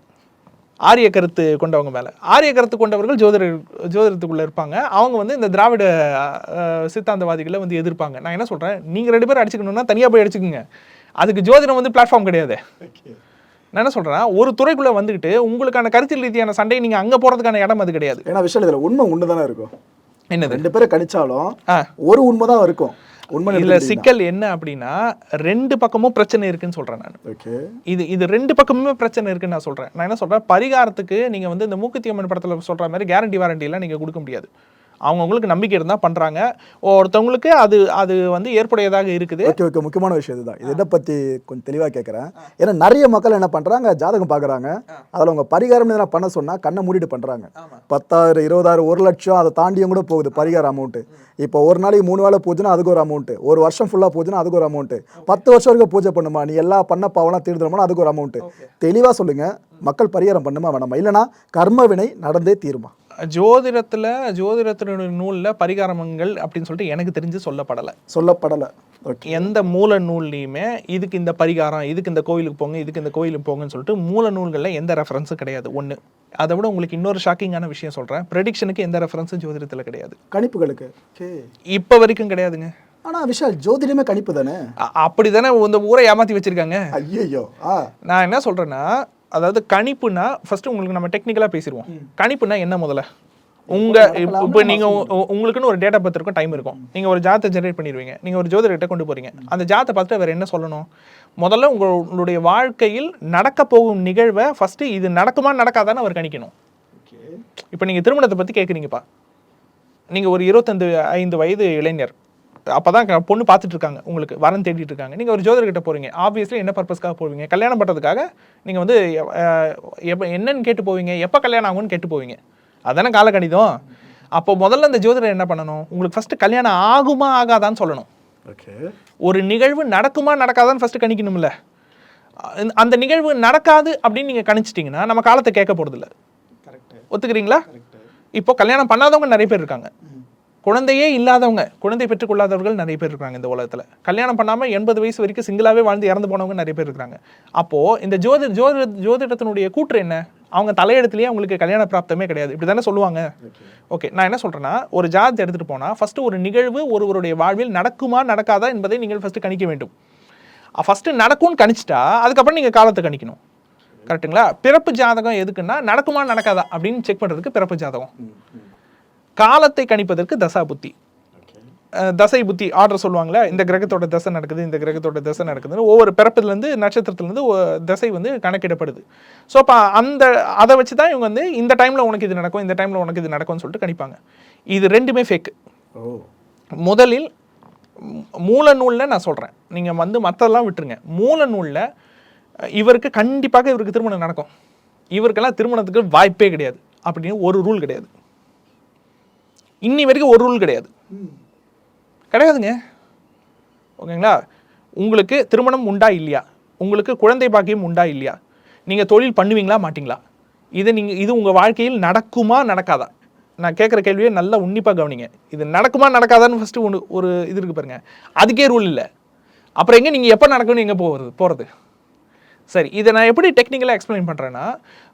B: ஆரிய கருத்து கொண்டவங்க மேலே. ஆரிய கருத்து கொண்டவர்கள் ஜோதிடர் ஜோதிடத்துக்குள்ளே இருப்பாங்க. அவங்க வந்து இந்த திராவிட சித்தாந்தவாதிகளை வந்து எதிர்ப்பாங்க. நான் என்ன சொல்கிறேன் நீங்கள் ரெண்டு பேரும் அடிச்சுக்கணுன்னா தனியாக போய் அடிச்சுக்கோங்க. அதுக்கு ஜோதிடம் வந்து பிளாட்ஃபார்ம் கிடையாது. நான் என்ன சொல்கிறேன் ஒரு துறைக்குள்ளே வந்துக்கிட்டு உங்களுக்கான கருத்தியல் ரீதியான சண்டையை நீங்கள் அங்கே போகிறதுக்கான இடம் அது கிடையாது.
A: ஏன்னா விஷயம் இதுல உண்மை ஒன்று தானே இருக்கும்.
B: என்னது?
A: ரெண்டு பேரை கணிச்சாலும் ஒரு உண்மை தான் இருக்கும். உண்மை
B: இதுல சிக்கல் என்ன அப்படின்னா ரெண்டு பக்கமும் பிரச்சனை இருக்குன்னு சொல்றேன் நான்.
A: ஓகே.
B: இது இது ரெண்டு பக்கமுமே பிரச்சனை இருக்குன்னு நான் சொல்றேன். நான் என்ன சொல்றேன் பரிகாரத்துக்கு நீங்க வந்து இந்த மூக்குத்தி அம்மன் படத்துல சொல்ற மாதிரி கேரண்டி வாரண்டி எல்லாம் நீங்க கொடுக்க முடியாது. அவங்கவுங்களுக்கு நம்பிக்கை இருந்தா பண்றாங்க. ஒருத்தவங்களுக்கு அது அது வந்து ஏற்புடையதாக இருக்குது.
A: Okay okay. முக்கியமான விஷயம் இதுதான். இது பற்றி கொஞ்சம் தெளிவாக கேட்குறேன் ஏன்னா நிறைய மக்கள் என்ன பண்ணுறாங்க ஜாதகம் பார்க்குறாங்க அதில் அவங்க பரிகாரம் எதனா பண்ண சொன்னால் கண்ணை மூடிட்டு பண்ணுறாங்க பத்தாயிரம் இருபதாயிரம் ஒரு லட்சம் அதை தாண்டியும் கூட போகுது பரிகார அமௌண்ட்டு இப்போ ஒரு நாளைக்கு மூணு வேளை பூஜைனா அதுக்கு ஒரு அமௌண்ட்டு ஒரு வருஷம் ஃபுல்லாக பூஜைனா அதுக்கு ஒரு அமௌண்ட்டு பத்து வருஷம் வரைக்கும் பூஜை பண்ணுமா? நீ எல்லா பண்ண பாவம்லாம் தீர்ந்துடுமா அதுக்கு ஒரு அமௌண்ட்டு தெளிவாக சொல்லுங்கள் மக்கள் பரிகாரம் பண்ணுமா வேணாமா? இல்லைனா கர்ம வினை நடந்தே தீருமா?
B: ஜோதிடத்துல ஜோதிடத்தினுடைய நூல்ல பரிகாரங்கள் அப்படின்னு சொல்லிட்டு எனக்கு தெரிஞ்சு சொல்லப்படலை.
A: சொல்லப்படலை.
B: எந்த மூல நூல்லையுமே இதுக்கு இந்த பரிகாரம் இதுக்கு இந்த கோயிலுக்கு போங்க இதுக்கு இந்த கோயிலுக்கு போங்கன்னு சொல்லிட்டு மூல நூல்களில் எந்த ரெஃபரன்ஸும் கிடையாது. ஒன்று அதை விட உங்களுக்கு இன்னொரு ஷாக்கிங்கான விஷயம் சொல்கிறேன் ப்ரெடிக்ஷனுக்கு எந்த ரெஃபரன்ஸும் ஜோதிடத்தில் கிடையாது.
A: கணிப்புகளுக்கு.
B: இப்போ வரைக்கும் கிடையாதுங்க.
A: ஆனால் விஷால் ஜோதிடமே கணிப்பு தானே?
B: அப்படி தானே இந்த ஊரை ஏமாற்றி வச்சிருக்காங்க.
A: ஐயோ
B: நான் என்ன சொல்கிறேன்னா அதாவது கணிப்புனா ஃபர்ஸ்ட் உங்களுக்கு நம்ம டெக்னிக்கலாக பேசிடுவோம். கணிப்புனா என்ன முதல்ல? உங்க இப்போ இப்போ நீங்க உ- உ- உங்களுக்குன்னு ஒரு டேட்டா பர்த் இருக்கும் டைம் இருக்கும். நீங்க ஒரு ஜாத்தை ஜெனரேட் பண்ணிடுவீங்க. நீங்க ஒரு ஜோதிடர்கிட்ட கொண்டு போறீங்க. அந்த ஜாத்தை பார்த்துட்டு வேற என்ன சொல்லணும்? முதல்ல உங்களுடைய வாழ்க்கையில் நடக்க போகும் நிகழ்வை ஃபர்ஸ்ட் இது நடக்குமா நடக்காதான்னு அவர் கணிக்கணும். இப்போ நீங்க திருமணத்தை பத்தி கேட்குறீங்கப்பா நீங்க ஒரு இருபத்தஞ்சு ஐந்து வயது இளைஞர். அப்பதான் க- பொண்ணு பார்த்துட்டு இருக்காங்க உங்களுக்கு வரன் தேடிட்டு இருக்காங்க நீங்க ஒரு ஜோதிடர்கிட்ட போறீங்க. ஆப்வியஸ்லி என்ன பர்பஸ்க்காக போவீங்க? கல்யாணம் பண்றதுக்காக நீங்க வந்து எப்ப என்னன்னு கேட்டு போவீங்க. எப்போ கல்யாணம் ஆகும்னு கேட்டு போவீங்க. அதானே காலக்கணிதம் அப்போ முதல்ல இந்த ஜோதிடர் என்ன பண்ணணும்? உங்களுக்கு ஃபர்ஸ்ட் கல்யாணம் ஆகுமா ஆகாதான்னு சொல்லணும்.
A: ஓகே.
B: ஒரு நிகழ்வு நடக்குமா நடக்காதான்னு ஃபர்ஸ்ட் கணிக்கணும்ல. அந்த- அந்த நிகழ்வு நடக்காது அப்படின்னு நீங்க கணிச்சிட்டிங்கன்னா நம்ம காலத்தை கேட்க போறதில்ல. ஒத்துக்கிறீங்களா? இப்போ கல்யாணம் பண்ணாதவங்க நிறைய பேர் இருக்காங்க. குழந்தையே இல்லாதவங்க குழந்தை பெற்றுக்கொள்ளாதவர்கள் நிறைய பேர் இருக்காங்க இந்த உலகத்துல. கல்யாணம் பண்ணாம எண்பது வயசு வரைக்கும் சிங்கிளாவே வாழ்ந்து இறந்து போனவங்க நிறைய பேர் இருக்காங்க அப்போ இந்த ஜோதி ஜோதி ஜோதிடத்தினுடைய கூற்று என்ன? அவங்க தலையெடுத்துலயே அவங்களுக்கு கல்யாண பிராப்தமே கிடையாது. இப்படி தானே சொல்லுவாங்க ஓகே நான் என்ன சொல்றேன்னா ஒரு ஜாதத்தை எடுத்துட்டு போனா ஃபர்ஸ்ட் ஒரு நிகழ்வு ஒருவருடைய வாழ்வில் நடக்குமா நடக்காதா என்பதை நீங்கள் ஃபர்ஸ்ட் கணிக்க வேண்டும். ஃபர்ஸ்ட் நடக்கும்னு கணிச்சிட்டா அதுக்கப்புறம் நீங்க காலத்தை கணிக்கணும். கரெக்ட்டுங்களா பிறப்பு ஜாதகம் எதுக்குன்னா நடக்குமா நடக்காதா அப்படின்னு செக் பண்ணுறதுக்கு பிறப்பு ஜாதகம். காலத்தை கணிப்பதற்கு தசா புத்தி. தசை புத்தி ஆர்டர் சொல்லுவாங்களே இந்த கிரகத்தோட தசை நடக்குது இந்த கிரகத்தோட தசை நடக்குதுன்னு ஒவ்வொரு பிறப்புலேருந்து நட்சத்திரத்துலேருந்து தசை வந்து கணக்கிடப்படுது. ஸோ அப்போ அந்த அதை வச்சு தான் இவங்க வந்து இந்த டைமில் உனக்கு இது நடக்கும் இந்த டைமில் உனக்கு இது நடக்கும்னு சொல்லிட்டு கணிப்பாங்க. இது ரெண்டுமே ஃபேக்
A: ஓ.
B: முதலில் மூல நூலில் நான் சொல்கிறேன் நீங்கள் வந்து மற்றதெல்லாம் விட்டுருங்க. மூல நூலில் இவருக்கு கண்டிப்பாக இவருக்கு திருமணம் நடக்கும். இவருக்கெல்லாம் திருமணத்துக்கு வாய்ப்பே கிடையாது. அப்படின்னு ஒரு ரூல் கிடையாது. இன்னி வரைக்கும் ஒரு ரூல் கிடையாது. கிடையாதுங்க. ஓகேங்களா? உங்களுக்கு திருமணம் உண்டா இல்லையா? உங்களுக்கு குழந்தை பாக்கியம் உண்டா இல்லையா? நீங்கள் தொழில் பண்ணுவீங்களா மாட்டிங்களா? இது நீங்கள் இது உங்கள் வாழ்க்கையில் நடக்குமா நடக்காதா? நான் கேட்குற கேள்வியை நல்லா உன்னிப்பாக கவனிங்க. இது நடக்குமா நடக்காதான்னு ஃபஸ்ட்டு ஒன்று ஒரு இது இருக்குது பாருங்கள் அதுக்கே ரூல் இல்லை. அப்புறம் எங்கே நீங்கள் எப்போ நடக்கும்னு எங்கே போகிறது போகிறது சரி இதை நான் எப்படி டெக்னிக்கலாக எக்ஸ்பிளைன் பண்ணுறேன்னா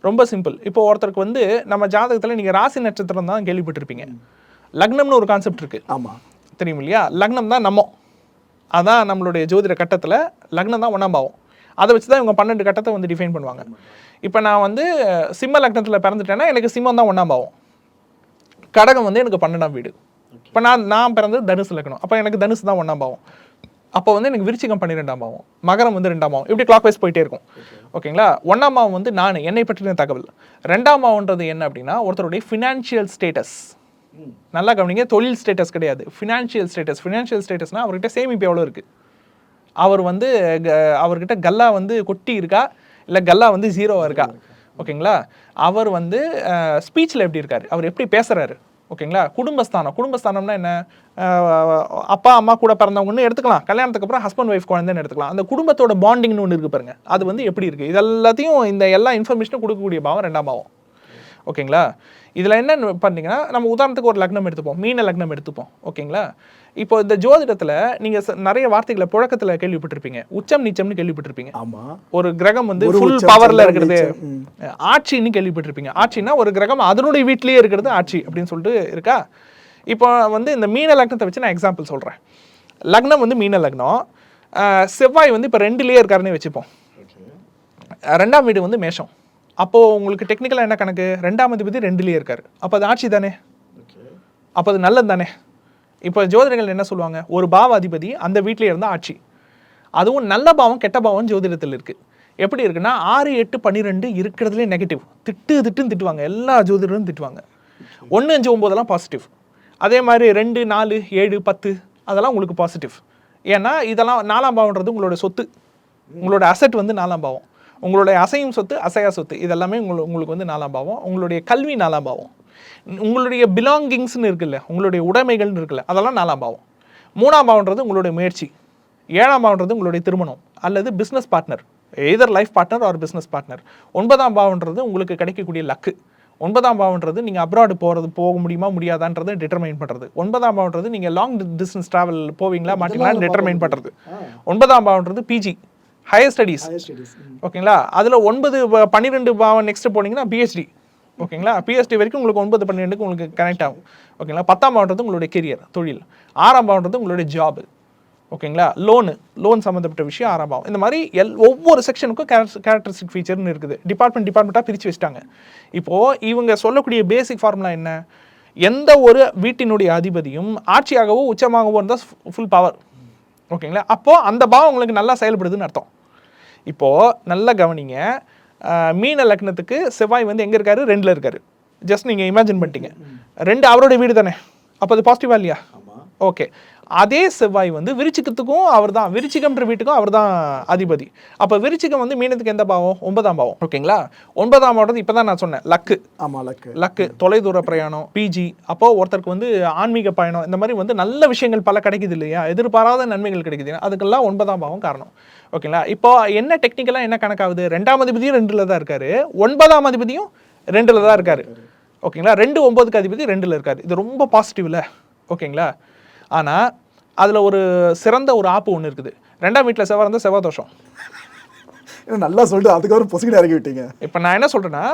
B: ரொம்ப சிம்பிள் இப்போ ஒருத்தருக்கு வந்து நம்ம ஜாதகத்தில் நீங்கள் ராசி நட்சத்திரம் தான் கேள்விப்பட்டிருப்பீங்க. லக்னம்னு ஒரு கான்செப்ட் இருக்குது
A: ஆமாம்
B: தெரியும் இல்லையா? லக்னம் தான் நம்ம. அதான் நம்மளுடைய ஜோதிட கட்டத்தில் லக்னம் தான் ஒன்றாம் பாவம். அதை வச்சு தான் இவங்க பன்னெண்டு கட்டத்தை வந்து டிஃபைன் பண்ணுவாங்க. இப்போ நான் வந்து சிம்ம லக்னத்தில் பிறந்துட்டேன்னா எனக்கு சிம்மம் தான் ஒன்றாம் பாவம். கடகம் வந்து எனக்கு பன்னெண்டாம் வீடு. இப்போ நான் நான் பிறந்தது தனுசு லக்னம். அப்போ எனக்கு தனுசு தான் ஒன்றாம் பாவம். அப்போ வந்து எனக்கு விருச்சிகம் பன்னிரெண்டாம் பாவம். மகரம் வந்து ரெண்டாம் பாவம். இப்படி கிளாக் வைஸ் போயிட்டே இருக்கும். ஓகேங்களா ஒன்றாம் பாவம் வந்து நான். என்னை பற்றின தகவல். ரெண்டாம் பாவம்ன்றது என்ன அப்படின்னா ஒருத்தருடைய ஃபினான்ஷியல் ஸ்டேட்டஸ் நல்லா கவனிங்க தொழில் ஸ்டேட்டஸ் கிடையாது. ஃபினான்ஷியல் ஸ்டேட்டஸ் ஃபினான்ஷியல் ஸ்டேட்டஸ்னால் அவர்கிட்ட சேமிப்பு எவ்வளோ இருக்குது அவர் வந்து க- அவர்கிட்ட கல்லா வந்து கொட்டி இருக்கா? இல்லை கல்லா வந்து ஜீரோவாக இருக்கா? ஓகேங்களா? அவர் வந்து ஸ்பீச்சில் எப்படி இருக்கார்? அவர் எப்படி பேசுகிறாரு ஓகேங்களா? குடும்பஸ்தானம். குடும்பஸ்தானம்னா என்ன? அப்பா அம்மா கூட பிறந்தவங்கன்னு எடுத்துக்கலாம். கல்யாணத்துக்கு அப்புறம் ஹஸ்பண்ட் ஒய்ஃப் குழந்தைன்னு எடுத்துக்கலாம். அந்த குடும்பத்தோட பாண்டிங்னு ஒன்று இருக்குது பாருங்க. அது வந்து எப்படி இருக்குது இது எல்லாத்தையும் இந்த எல்லா இன்ஃபர்மேஷனும் கொடுக்கக்கூடிய பாவம் ரெண்டாம் பாவம். ஓகேங்களா? இதில் என்ன பார்த்தீங்கன்னா நம்ம உதாரணத்துக்கு ஒரு லக்னம் எடுத்துப்போம். மீன லக்னம் எடுத்துப்போம். ஓகேங்களா? இப்போ இந்த ஜோதிடத்தில் நீங்கள் நிறைய வார்த்தைகளை புழக்கத்தில் கேள்விப்பட்டிருப்பீங்க. உச்சம் நீச்சம்னு கேள்விப்பட்டிருப்பீங்க.
A: ஆமாம்
B: ஒரு கிரகம் வந்து ஃபுல் பவர்ல இருக்கிறது. ஆட்சின்னு கேள்விப்பட்டிருப்பீங்க. ஆட்சின்னா ஒரு கிரகம் அதனுடைய வீட்டிலேயே இருக்கிறது ஆட்சி அப்படின்னு சொல்லிட்டு இருக்கா? இப்போ வந்து இந்த மீன லக்னத்தை வச்சு நான் எக்ஸாம்பிள் சொல்கிறேன் லக்னம் வந்து மீன லக்னம். செவ்வாய் வந்து இப்போ ரெண்டுலேயே இருக்காருன்னே வச்சுப்போம். ரெண்டாம் வீடு வந்து மேஷம். அப்போது உங்களுக்கு டெக்னிக்கலாக என்ன கணக்கு? ரெண்டாம் அதிபதி ரெண்டுலேயே இருக்காரு. அப்போ அது ஆட்சி தானே? அப்போ அது நல்லது தானே? இப்போ ஜோதிடர்கள் என்ன சொல்லுவாங்க? ஒரு பாவ அதிபதி அந்த வீட்டிலே இருந்தால் ஆட்சி. அதுவும் நல்ல பாவம் கெட்ட பாவம் ஜோதிடத்தில் இருக்குது எப்படி இருக்குன்னா ஆறு எட்டு பன்னிரெண்டு இருக்கிறதுலே நெகட்டிவ் திட்டு திட்டுன்னு திட்டுவாங்க. எல்லா ஜோதிடரும் திட்டுவாங்க. ஒன்று அஞ்சு ஒம்போதெல்லாம் பாசிட்டிவ் அதே மாதிரி ரெண்டு நாலு ஏழு பத்து அதெல்லாம் உங்களுக்கு பாசிட்டிவ் ஏன்னா இதெல்லாம் நாலாம் பாவம்ன்றது உங்களோட சொத்து. உங்களோட அசெட் வந்து நாலாம் பாவம். உங்களுடைய அசையும் சொத்து அசையா சொத்து இதெல்லாமே உங்களுக்கு உங்களுக்கு வந்து நாலாம் பாவம். உங்களுடைய கல்வி நாலாம் பாவம். உங்களுடைய பிலாங்கிங்ஸ்னு இருக்குல்ல உங்களுடைய உடைமைகள்னு இருக்குல்ல அதெல்லாம் நாலாம் பாவம். மூணாம் பாவம்ன்றது உங்களுடைய முயற்சி. ஏழாம் பாவம்ன்றது உங்களுடைய திருமணம் அல்லது business partner either life partner or business partner ஒன்பதாம் பாவம்ன்றது உங்களுக்கு கிடைக்கக்கூடிய லக்கு ஒன்பதாம் பாவம்ன்றது நீங்கள் அப்ராடு போகிறது போக முடியுமா முடியாதான்றதை டிட்டர்மைன் பண்ணுறது ஒன்பதாம் பாவம்ன்றது நீங்கள் லாங் டிஸ்டன்ஸ் ட்ராவல் போவீங்களா மாட்டீங்களான்னு டிட்டர்மைன் பண்ணுறது ஒன்பதாம் பாவம்ன்றது பிஜி ஹையர் ஸ்டடீஸ் ஓகேங்களா அதில் ஒன்பது பன்னிரெண்டு நெக்ஸ்ட் போனீங்கன்னா பிஹெச்டி ஓகேங்களா பிஹெச்டி வரைக்கும் உங்களுக்கு ஒன்பது பன்னிரெண்டுக்கு உங்களுக்கு கனெக்ட் ஆகும். ஓகேங்களா பத்தாம் பாவம்ன்றது உங்களுடைய கெரியர் தொழில். ஆறாம் பாவம்ன்றது உங்களுடைய ஜாப் ஓகேங்களா லோனு லோன் சம்மந்தப்பட்ட விஷயம் ஆறாம் பாவம் இந்த மாதிரி எல் ஒவ்வொரு செக்ஷனுக்கும் கேரக்டரிஸ்டிக் ஃபீச்சர்னு இருக்குது. டிபார்ட்மெண்ட் டிபார்ட்மெண்ட்டாக பிரித்து வச்சிட்டாங்க. இப்போது இவங்க சொல்லக்கூடிய பேசிக் ஃபார்முலா என்ன? எந்த ஒரு வீட்டினுடைய அதிபதியும் ஆட்சியாகவோ உச்சமாகவோ இருந்தால் ஃபுல் பவர் ஓகேங்களா அப்போது அந்த பாவம் உங்களுக்கு நல்லா செயல்படுதுன்னு அர்த்தம். இப்போது நல்லா கவனிங்க. மீன லக்னத்துக்கு செவ்வாய் வந்து எங்கே இருக்காரு? ரெண்டில் இருக்காரு. ஜஸ்ட் நீங்கள் இமேஜின் பண்ணிட்டீங்க. ரெண்டு அவருடைய வீடு தானே? அப்போ அது பாசிட்டிவா இல்லையா? ஓகே அதே செவ்வாய் வந்து விருச்சிகத்துக்கும் அவர் தான் விருச்சிகம்ன்ற வீட்டுக்கும் அவர் தான் அதிபதி. அப்போ விருச்சிகம் வந்து மீனத்துக்கு எந்த பாவம்? ஒன்பதாம் பாவம். ஓகேங்களா? ஒன்பதாம் பாவம் இப்போ தான் நான் சொன்னேன் லக்கு.
A: ஆமாம் லக்கு.
B: லக்கு தொலைதூர பிரயாணம் பிஜி அப்போ ஒருத்தருக்கு வந்து ஆன்மீக பயணம் இந்த மாதிரி வந்து நல்ல விஷயங்கள் பல கிடைக்குது இல்லையா? எதிர்பாராத நன்மைகள் கிடைக்குது. அதுக்கெல்லாம் ஒன்பதாம் பாவம் காரணம். ஓகேங்களா? இப்போ என்ன டெக்னிக்கலாக என்ன கணக்காகுது? ரெண்டாம் அதிபதியும் ரெண்டில் தான் இருக்காரு. ஒன்பதாம் அதிபதியும் ரெண்டில் தான் இருக்காரு. ஓகேங்களா? ரெண்டு ஒன்பதுக்கு அதிபதி ரெண்டில் இருக்காரு. இது ரொம்ப பாசிட்டிவ்ல ஓகேங்களா? ஆனால் அதில் ஒரு சிறந்த ஒரு ஆப்பு ஒன்று இருக்குது. ரெண்டாம் வீட்டில் செவ்வாய் இருந்தால் செவ்வாய் தோஷம்.
A: நல்லா சொல்லிட்டு அதுக்கப்புறம் பொசுக்கிட்டு இறக்கி விட்டீங்க.
B: இப்போ நான் என்ன சொல்கிறேன்னா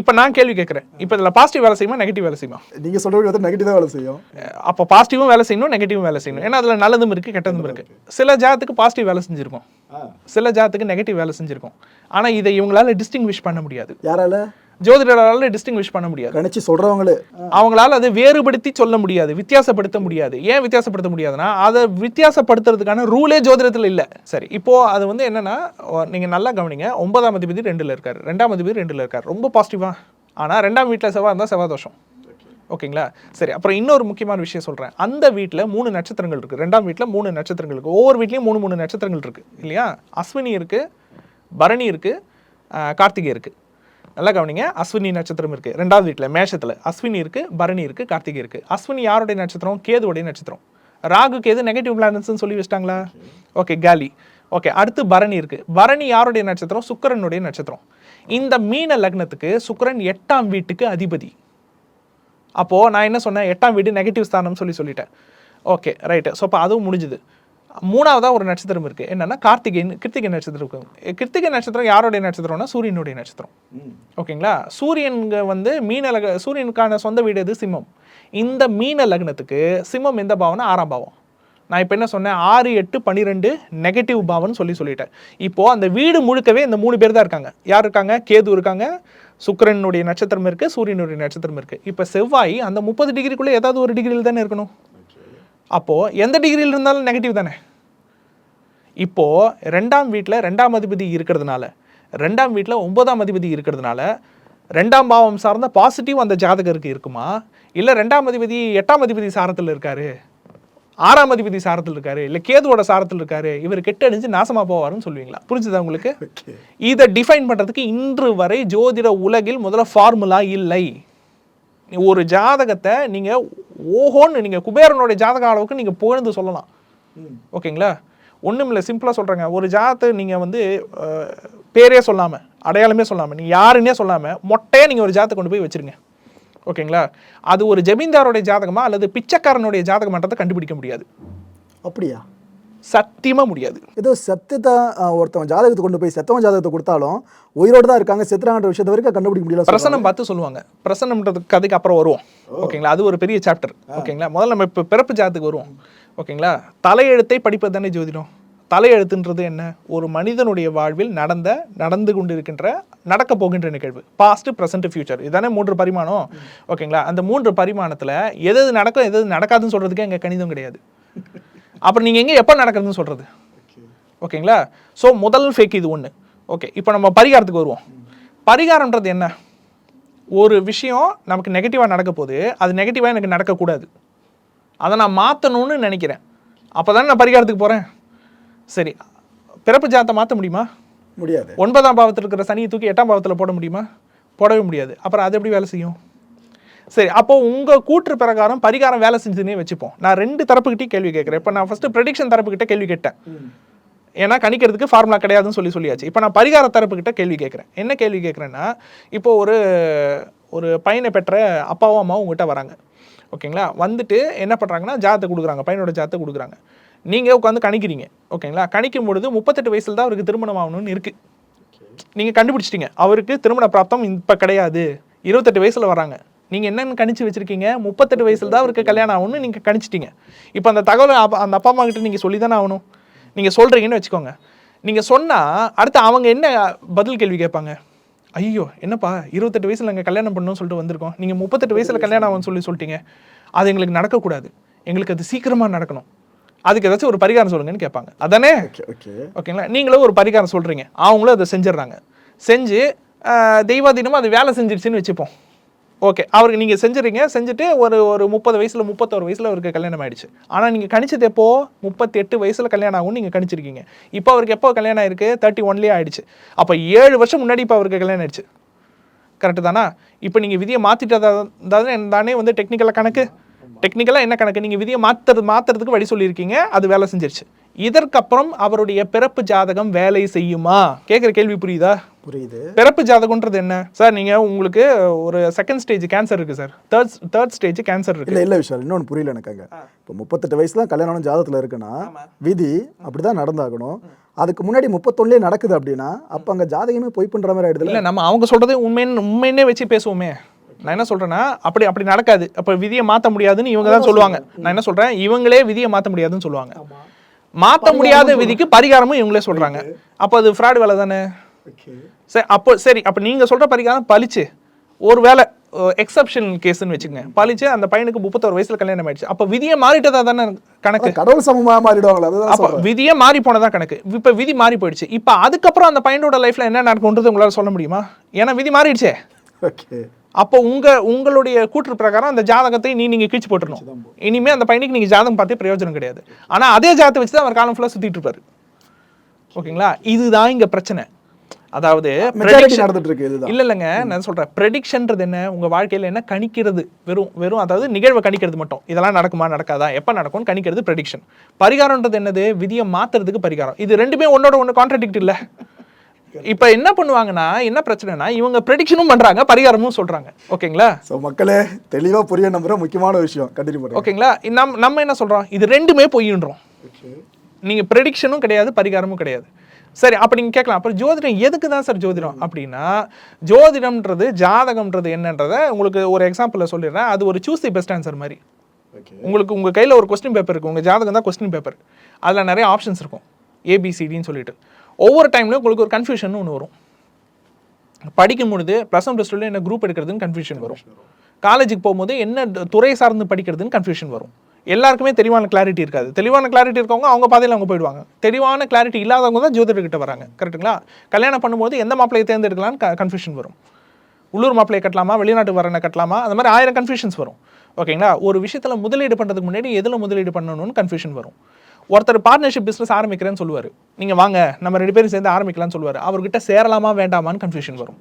B: இப்போ நான் கேள்வி கேட்குறேன் இப்போ இதில் பாசிட்டிவ் வேலை செய்யுமா நெகட்டிவ் வேலை செய்யுமா?
A: நீங்க சொல்றது வந்து நெகட்டிவ் தான் வேலை செய்யும்.
B: அப்போ பாசிட்டிவும் வேலை செய்யணும் நெகட்டிவும் வேலை செய்யணும். ஏன்னா அதில் நல்லதும் இருக்குது கெட்டதும் இருக்குது சில ஜாதத்துக்கு பாசிட்டிவ் வேலை செஞ்சுருக்கும். சில ஜாதத்துக்கு நெகட்டிவ் வேலை செஞ்சுருக்கும். ஆனால் இதை இவங்களால டிஸ்டிங்விஷ் பண்ண முடியாது.
A: யாரால?
B: ஜோதிடரால டிஸ்டிங்விஷ் பண்ண முடியாது.
A: கணிச்சு சொல்றவங்களே.
B: அவங்களால அதை வேறுபடுத்தி சொல்ல முடியாது வித்தியாசப்படுத்த முடியாது. ஏன் வித்தியாசப்படுத்த முடியாதுன்னா அதை வித்தியாசப்படுத்துறதுக்கான ரூலே ஜோதிடத்தில் இல்லை. சரி இப்போ அது வந்து என்னன்னா ஒ- நீங்க நல்லா கவனிங்க. ஒன்பதாம் அதிபதி ரெண்டுல இருக்காரு. ரெண்டாம் அதிபதி ரெண்டுல இருக்காரு. ரொம்ப பாசிட்டிவா ஆனா ரெண்டாம் வீட்டுல செவ்வாய் இருந்தா செவ்வாய் தோஷம். ஓகேங்களா? சரி அப்புறம் இன்னொரு முக்கியமான விஷயம் சொல்றேன். அந்த வீட்டில் மூணு நட்சத்திரங்கள் இருக்கு. ரெண்டாம் வீட்டில் மூணு நட்சத்திரங்கள் இருக்கு. ஒவ்வொரு வீட்லயும் மூணு மூணு நட்சத்திரங்கள் இருக்கு. இல்லையா? அஸ்வினி இருக்கு பரணி இருக்கு ஆஹ் கார்த்திகை இருக்கு. நல்லா கவனிங்க. அஸ்வினி நட்சத்திரம் இருக்குது ரெண்டாவது வீட்டில் மேஷத்தில். அஸ்வினி இருக்குது பரணி இருக்கு கார்த்திகை இருக்குது அஸ்வினி யாருடைய நட்சத்திரம்? கேதுவுடைய நட்சத்திரம். ராகு கேது நெகட்டிவ் பிளானட்ஸ்னு சொல்லி வச்சிட்டாங்களா? ஓகே காலி. ஓகே அடுத்து பரணி இருக்குது பரணி யாருடைய நட்சத்திரம்? சுக்கரனுடைய நட்சத்திரம். இந்த மீன லக்னத்துக்கு சுக்கரன் எட்டாம் வீட்டுக்கு அதிபதி. அப்போது நான் என்ன சொன்னேன்? எட்டாம் வீடு நெகட்டிவ் ஸ்தானம்னு சொல்லி சொல்லிட்டேன். ஓகே ரைட்டு ஸோ அப்போ அதுவும் முடிஞ்சுது. மூணாவதா ஒரு நட்சத்திரம் இருக்கு. என்னன்னா கார்த்திகை கிருத்திகை நட்சத்திரம் இருக்கு. கிருத்திகை நட்சத்திரம் யாருடைய நட்சத்திரம்னா சூரியனுடைய நட்சத்திரம். ஓகேங்களா? சூரியனுங்க வந்து மீன லக சூரியனுக்கான சொந்த வீடு எது? சிம்மம். இந்த மீன லக்னத்துக்கு சிம்மம் எந்த பாவம்னா? ஆறாம் பாவம். நான் இப்போ என்ன சொன்னேன்? ஆறு எட்டு பன்னிரெண்டு நெகட்டிவ் பாவம்னு சொல்லி சொல்லிட்டேன். இப்போ அந்த வீடு முழுக்கவே இந்த மூணு பேர் தான் இருக்காங்க. யார் இருக்காங்க? கேது இருக்காங்க. சுக்கிரனுடைய நட்சத்திரம் இருக்கு சூரியனுடைய நட்சத்திரம் இருக்கு. இப்போ செவ்வாய் அந்த முப்பது டிகிரிக்குள்ளே ஏதாவது ஒரு டிகிரியில் தானே இருக்கணும். அப்போ எந்த டிகிரியில் இருந்தாலும் நெகட்டிவ் தானே? இப்போ ரெண்டாம் வீட்டில் ரெண்டாம் அதிபதி இருக்கிறதுனால ரெண்டாம் வீட்டில் ஒன்பதாம் அதிபதி இருக்கிறதுனால ரெண்டாம் பாவம் சார்ந்த பாசிட்டிவ் அந்த ஜாதகருக்கு இருக்குமா? இல்லை ரெண்டாம் அதிபதி எட்டாம் அதிபதி சாரத்தில் இருக்காரு? ஆறாம் அதிபதி சாரத்தில் இருக்காரு? இல்லை கேதுவோட சாரத்தில் இருக்காரு? இவர் கெட்ட அடிஞ்சு நாசமா போவாருன்னு சொல்லுவீங்களா புரிஞ்சுதா உங்களுக்கு? இதை டிஃபைன் பண்றதுக்கு இன்று வரை ஜோதிட உலகில் முதல்ல ஃபார்முலா இல்லை. ஒரு ஜாதகத்தை நீங்க ஓஹோன்னு நீங்க குபேரனுடைய ஜாதக அளவுக்கு நீங்க புகழ்ந்து சொல்லலாம். ஓகேங்களா? ஒன்றும் இல்லை சிம்பிளாக சொல்கிறேங்க ஒரு ஜாதத்தை நீங்கள் வந்து பேரே சொல்லாமல் அடையாளமே சொல்லாமல் நீங்கள் யாருன்னே சொல்லாமல் மொட்டையாக நீங்கள் ஒரு ஜாதத்தை கொண்டு போய் வச்சிருங்க. ஓகேங்களா? அது ஒரு ஜமீன்தாருடைய ஜாதகமா அல்லது பிச்சைக்காரனுடைய ஜாதகமான்றதை கண்டுபிடிக்க முடியாது.
A: அப்படியா?
B: சத்தியமாக முடியாது.
A: ஏதோ அஹ், ஒருத்தவன் ஜாதகத்தை கொண்டு போய் செத்தவன் ஜாதகத்தை கொடுத்தாலும் உயிரோடு தான் இருக்காங்க செத்துறாங்கன்ற விஷயத்த வரைக்கும் கண்டுபிடிக்க முடியல.
B: பிரசனம் பார்த்து சொல்லுவாங்க. பிரசனம்ன்றது கதைக்கு அப்புறம் வருவோம். ஓகேங்களா? அது ஒரு பெரிய சாப்டர் ஓகேங்களா? முதல்ல நம்ம இப்போ பிறப்பு ஜாதத்துக்கு வருவோம். ஓகேங்களா? தலையெழுத்தை படிப்பது தானே ஜோதிடம். தலையெழுத்துன்றது என்ன? ஒரு மனிதனுடைய வாழ்வில் நடந்த நடந்து கொண்டிருக்கின்ற நடக்க போகின்ற நிகழ்வு. பாஸ்ட் ப்ரெசன்ட் ஃபியூச்சர் இதானே மூன்று பரிமாணம். ஓகேங்களா? அந்த மூன்று பரிமாணத்தில் எது எது நடக்கும் எது நடக்காதுன்னு சொல்கிறதுக்கு எங்கள் கணிதம் கிடையாது. அப்புறம் நீங்கள் எங்கே எப்போ நடக்குதுன்னு சொல்கிறது ஓகேங்களா? ஸோ முதல் ஃபேக் இது ஒன்று ஓகே இப்போ நம்ம பரிகாரத்துக்கு வருவோம். பரிகாரம்ன்றது என்ன? ஒரு விஷயம் நமக்கு நெகட்டிவாக நடக்க போகுது. அது நெகட்டிவாக எனக்கு நடக்கக்கூடாது. அதை நான் மாற்றணும்னு நினைக்கிறேன். அப்போ தானே நான் பரிகாரத்துக்கு போகிறேன் சரி பிறப்பு ஜாதத்தை மாற்ற முடியுமா?
A: முடியாது.
B: ஒன்பதாம் பாவத்தில் இருக்கிற சனியை தூக்கி எட்டாம் பாவத்தில் போட முடியுமா? போடவே முடியாது. அப்புறம் அது எப்படி வேலை செய்யும்? சரி அப்போ உங்க கூற்று பிரகாரம் பரிகாரம் வேலை செஞ்சுன்னே வச்சுப்போம். நான் ரெண்டு தரப்புக்கிட்டே கேள்வி கேட்குறேன். இப்போ நான் ஃபர்ஸ்ட் ப்ரெடிக்ஷன் தரப்புக்கிட்ட கேள்வி கேட்டேன். ஏன்னா கணிக்கிறதுக்கு ஃபார்முலா கிடையாதுன்னு சொல்லி சொல்லியாச்சு. இப்போ நான் பரிகார தரப்புக்கிட்ட கேள்வி கேட்குறேன். என்ன கேள்வி கேட்குறேன்னா இப்போ ஒரு ஒரு பையனை பெற்ற அப்பாவும் அம்மாவும் உங்ககிட்ட வராங்க. ஓகேங்களா? வந்துட்டு என்ன பண்ணுறாங்கன்னா ஜாதத்தை கொடுக்குறாங்க. பையனோட ஜாதத்தை கொடுக்குறாங்க. நீங்கள் உட்காந்து கணிக்கிறீங்க. ஓகேங்களா? கணிக்கும் பொழுது முப்பத்தெட்டு வயசுல தான் அவருக்கு திருமணம் ஆகணும்னு இருக்குது நீங்கள் கண்டுபிடிச்சிட்டீங்க. அவருக்கு திருமண பிராப்தம் இப்போ கிடையாது. இருபத்தெட்டு வயசில் வராங்க. நீங்கள் என்னென்னு கணிச்சு வச்சிருக்கீங்க? முப்பத்தெட்டு வயசுல தான் அவருக்கு கல்யாணம் ஆகணும்னு நீங்கள் கணிச்சிட்டீங்க. இப்போ அந்த தகவலை அப்ப- அந்த அப்பா அம்மா கிட்ட நீங்கள் சொல்லி தானே ஆகணும். நீங்கள் சொல்கிறீங்கன்னு வச்சுக்கோங்க. நீங்கள் சொன்னால் அடுத்து அவங்க என்ன பதில் கேள்வி கேட்பாங்க? ஐயோ என்னப்பா இருபத்தெட்டு வயசில் நாங்கள் கல்யாணம் பண்ணணும்னு சொல்லிட்டு வந்திருக்கோம். நீங்கள் முப்பத்தெட்டு வயசில் கல்யாணம் ஆகும்னு சொல்லி சொல்லிட்டீங்க. அது எங்களுக்கு நடக்கக்கூடாது. எங்களுக்கு அது சீக்கிரமாக நடக்கணும். அதுக்கு ஏதாச்சும் ஒரு பரிகாரம் சொல்லுங்கன்னு கேட்பாங்க. அதானே?
A: Okay okay.
B: ஓகேங்களா? நீங்களும் ஒரு பரிகாரம் சொல்கிறீங்க அவங்களும் அதை செஞ்சிடுறாங்க. செஞ்சு தெய்வாதீனமாக அது வேலை செஞ்சிருச்சுன்னு வச்சுப்போம். ஓகே அவருக்கு நீங்கள் செஞ்சுறீங்க செஞ்சுட்டு ஒரு ஒரு முப்பது வயசில் முப்பத்தோரு வயசில் அவருக்கு கல்யாணம் ஆயிடுச்சு ஆனால் நீங்கள் கணிச்சது எப்போ? முப்பத்தி எட்டு வயசில் கல்யாணம் ஆகும்னு நீங்கள் கணிச்சிருக்கீங்க. இப்போ அவருக்கு எப்போ கல்யாணம் ஆயிருக்கு? தேர்ட்டி ஒன்லேயே ஆயிடுச்சு. அப்போ ஏழு வருஷம் முன்னாடி இப்போ அவருக்கு கல்யாணம் ஆயிடுச்சு. கரெக்டு தானா? இப்போ நீங்கள் விதியை மாற்றிட்டதா தானே தானே வந்து டெக்னிக்கலாக கணக்கு? டெக்னிக்கலாக என்ன கணக்கு? நீங்கள் விதியை மாற்றுறது மாற்றுறதுக்கு வழி சொல்லியிருக்கீங்க. அது வேலை செஞ்சிருச்சு. இதற்கப்புறம் அவருடைய பிறப்பு ஜாதகம் வேலை செய்யுமா? கேட்குற கேள்வி புரியுதா?
A: புரியுது.
B: பிறப்பு ஜாதகம்ன்றது என்ன? சார் நீங்க உங்களுக்கு ஒரு செகண்ட் ஸ்டேஜ் கேன்சர் இருக்கு sir third third stage cancer இருக்கு.
A: இல்ல இல்ல விஷால் இன்னொன்னு புரியல எனக்கு அங்க இப்போ முப்பத்தெட்டு வயசுல கல்யாணம் ஜாதகத்துல இருக்குன்னா விதி அப்படிதான் நடந்தாகணும். அதுக்கு முன்னாடி முப்பத்தொன்னுலேயே நடக்குது அப்படின்னா அப்ப அங்க ஜாதகமே பொய் பண்ற மாதிரி ஆயிடுதுல
B: இல்ல நம்ம அவங்க சொல்றது உண்மைன்னு உண்மைன்னே வச்சு பேசுவோமே. நான் என்ன சொல்றேன்னா அப்படி அப்படி நடக்காது. அப்ப விதியை மாத்த முடியாதுன்னு இவங்க தான் சொல்லுவாங்க. நான் என்ன சொல்றேன்? இவங்களே விதியை மாத்த முடியாதுன்னு சொல்லுவாங்க. மாத்த முடியாத விதிக்கு பரிகாரமும் இவங்களே சொல்றாங்க. அப்போ அது ஃப்ராட் வேலை தானே? சரி அப்போ சரி அப்போ நீங்க சொல்ற பரிகாரம் பளிச்சு ஒருவேளை எக்ஸப்ஷன் கேஸ்னு வச்சுக்கங்க. பளிச்சு அந்த பையனுக்கு முப்பத்தோரு வயசுல கல்யாணம் ஆயிடுச்சு. அப்போ விதியை மாறிட்டதா தானே கணக்கு?
A: கடவுள் சமமா மாறிடுவாங்களா
B: அப்ப விதியே மாறி போனதா கணக்கு? இப்ப விதி மாறி போயிடுச்சு. இப்ப அதுக்கப்புறம் அந்த பையனோட லைஃப்ல என்ன நடக்கும்ன்றது உங்களால சொல்ல முடியுமா? ஏன்னா விதி மாறிடுச்சே.
A: ஓகே
B: அப்போ உங்க உங்களுடைய கூற்று பிரகாரம் அந்த ஜாதகத்தை நீ நீங்க கிழிச்சு போட்டுறணும். இனிமே அந்த பையனுக்கு நீங்க ஜாதகம் பார்த்தே பிரயோஜனம் கிடையாது. ஆனா அதே ஜாதகத்தை வச்சு தான் அவர் காலம் ஃபுல்லா சுத்திட்டு இருப்பாரு. ஓகேங்களா? இதுதான் இங்க பிரச்சனை. அதாவது
A: நடந்துட்டு இருக்கு
B: இல்ல இல்லைங்க நான் சொல்றேன். ப்ரெடிக்ஷன்றது என்ன? உங்க வாழ்க்கையில என்ன கணிக்கிறது? வெறும் வெறும் அதாவது நிகழ்வை கணிக்கிறது மட்டும். இதெல்லாம் நடக்குமா நடக்காதா? எப்ப நடக்கும்னு கணிக்கிறது ப்ரெடிக்ஷன் பரிகாரம்ன்றது என்னது? விதியை மாத்துறதுக்கு பரிகாரம். இது ரெண்டுமே ஒன்னோட ஒன்று கான்ட்ராடிக்ட் இல்ல. இப்ப என்ன பண்ணுவாங்கன்னா என்ன பிரச்சனைனா இவங்க ப்ரெடிக்ஷனும் பண்றாங்க பரிகாரமும் சொல்றாங்க. ஓகேங்களா?
A: ஸோ மக்களே தெளிவா புரிய நம்புற முக்கியமான விஷயம். கண்டினியூ பண்ணுங்க.
B: ஓகேங்களா? நம்ம நம்ம என்ன சொல்றோம்? இது ரெண்டுமே பொய்ன்றோம். நீங்க ப்ரெடிக்ஷனும் கிடையாது பரிகாரமும் கிடையாது. சரி அப்ப நீங்க கேட்கலாம். அப்புறம் ஜோதிடம் எதுக்கு தான் சார் ஜோதிடம்? அப்படின்னா ஜோதிடம்ன்றது ஜாதகம்ன்றது என்னன்றதை உங்களுக்கு ஒரு எக்ஸாம்பிளில் சொல்லிடுறேன். அது ஒரு சூஸ் தி பெஸ்ட் ஆன்சர் மாதிரி உங்களுக்கு உங்க கையில ஒரு கொஸ்டின் பேப்பர் இருக்கு. உங்க ஜாதகம் தான் கொஸ்டின் பேப்பர் அதுல நிறைய ஆப்ஷன்ஸ் இருக்கும். ஏபிசிடின்னு சொல்லிட்டு. ஒவ்வொரு டைம்லையும் உங்களுக்கு ஒரு கன்ஃபியூஷன் ஒன்று வரும். படிக்கும் பொழுது ப்ளஸ் ஒன் ப்ளஸ் டூவில் என்ன குரூப் எடுக்கிறதுன்னு கன்ஃபியூஷன் வரும். காலேஜுக்கு போகும்போது என்ன துறை சார்ந்து படிக்கிறதுன்னு கன்ஃபியூஷன் வரும். எல்லாருக்குமே தெளிவான கிளாரிட்டி இருக்காது. தெளிவான கிளாரிட்டி இருக்கவங்க அவங்க பாதையில் அவங்க போயிடுவாங்க. தெளிவான கிளாரிட்டி இல்லாதவங்க தான் ஜோதிடர்கிட்ட வராங்க. கரெக்டுங்களா கல்யாணம் பண்ணும்போது எந்த மாப்பிளையை தேர்ந்தெடுக்கலாம்னு கன்ஃபியூஷன் வரும். உள்ளூர் மாப்பிளையை கட்டலாமா? வெளிநாட்டு வரனை கட்டலாமா? அந்த மாதிரி ஆயிரம் கன்ஃபியூஷன்ஸ் வரும். ஓகேங்களா ஒரு விஷயத்தில் முதலீடு பண்ணுறதுக்கு முன்னாடி எதில் முதலீடு பண்ணணும்னு கன்ஃபியூஷன் வரும். ஒருத்தர் பார்ட்னர்ஷிப் பிஸ்னஸ் ஆரம்பிக்கிறேன்னு சொல்லுவார். நீங்கள் வாங்க நம்ம ரெண்டு பேரும் சேர்ந்து ஆரம்பிக்கலாம்னு சொல்லுவார். அவர்கிட்ட சேரலாமா வேண்டாமான்னு கன்ஃபியூஷன் வரும்.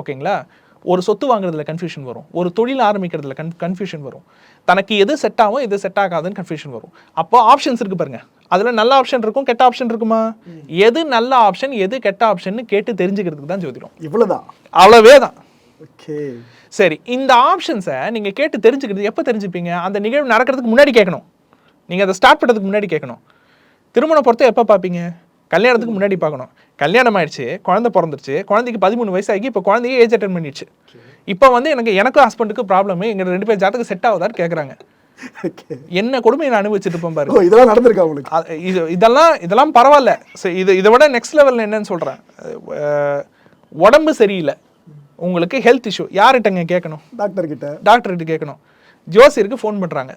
B: ஓகேங்களா? ஒரு சொத்து வாங்குறதுல கன்ஃபியூஷன் வரும். ஒரு தொழில் ஆரம்பிக்கிறதுல கன் கன்ஃபியூஷன் வரும். தனக்கு எது செட் ஆகும் எது செட் ஆகாதுன்னு கன்ஃபியூஷன் வரும். அப்போ ஆப்ஷன்ஸ் இருக்கு பாருங்க. அதுல நல்ல ஆப்ஷன் இருக்கும் கெட்ட ஆப்ஷன் இருக்குமா? எது நல்ல ஆப்ஷன் எது கெட்ட ஆப்ஷன் கேட்டு தெரிஞ்சுக்கிறதுக்கு தான் ஜோதிடம்.
A: இவ்வளவுதான்.
B: அவ்வளவே தான்.
A: ஓகே.
B: சரி இந்த ஆப்ஷன்ஸை நீங்க கேட்டு தெரிஞ்சுக்கிறது எப்போ தெரிஞ்சுப்பீங்க? அந்த நிகழ்வு நடக்கிறதுக்கு முன்னாடி கேட்கணும். நீங்க அதை ஸ்டார்ட் பண்ணுறதுக்கு முன்னாடி கேட்கணும். திருமண பொறுத்த எப்போ பார்ப்பீங்க? கல்யாணத்துக்கு முன்னாடி பார்க்கணும். கல்யாணம் ஆயிடுச்சு குழந்தை பிறந்துருச்சு குழந்தைக்கு பதிமூணு வயசாகி இப்போ குழந்தைய ஏஜ் அட்டன் பண்ணிடுச்சு. இப்போ வந்து எனக்கு எனக்கும் ஹஸ்பண்டுக்கு ப்ராப்ளம் எங்க ரெண்டு பேர் ஜாதகம் செட் ஆகுதான்னு கேட்குறாங்க என்ன கொடுமையை நான் அனுபவிச்சுட்டு இருப்பேன் பாரு.
A: இதெல்லாம் நடந்திருக்கா உங்களுக்கு?
B: அ- இது இதெல்லாம் இதெல்லாம் பரவாயில்ல. இது இதை விட நெக்ஸ்ட் லெவல் என்னன்னு சொல்கிறேன் உடம்பு சரியில்லை. உங்களுக்கு ஹெல்த் இஷ்யூ யார்கிட்டங்க கேட்கணும்?
A: டாக்டர் கிட்ட.
B: டாக்டர்கிட்ட கேட்கணும். ஜோசியருக்கு ஃபோன் பண்ணுறாங்க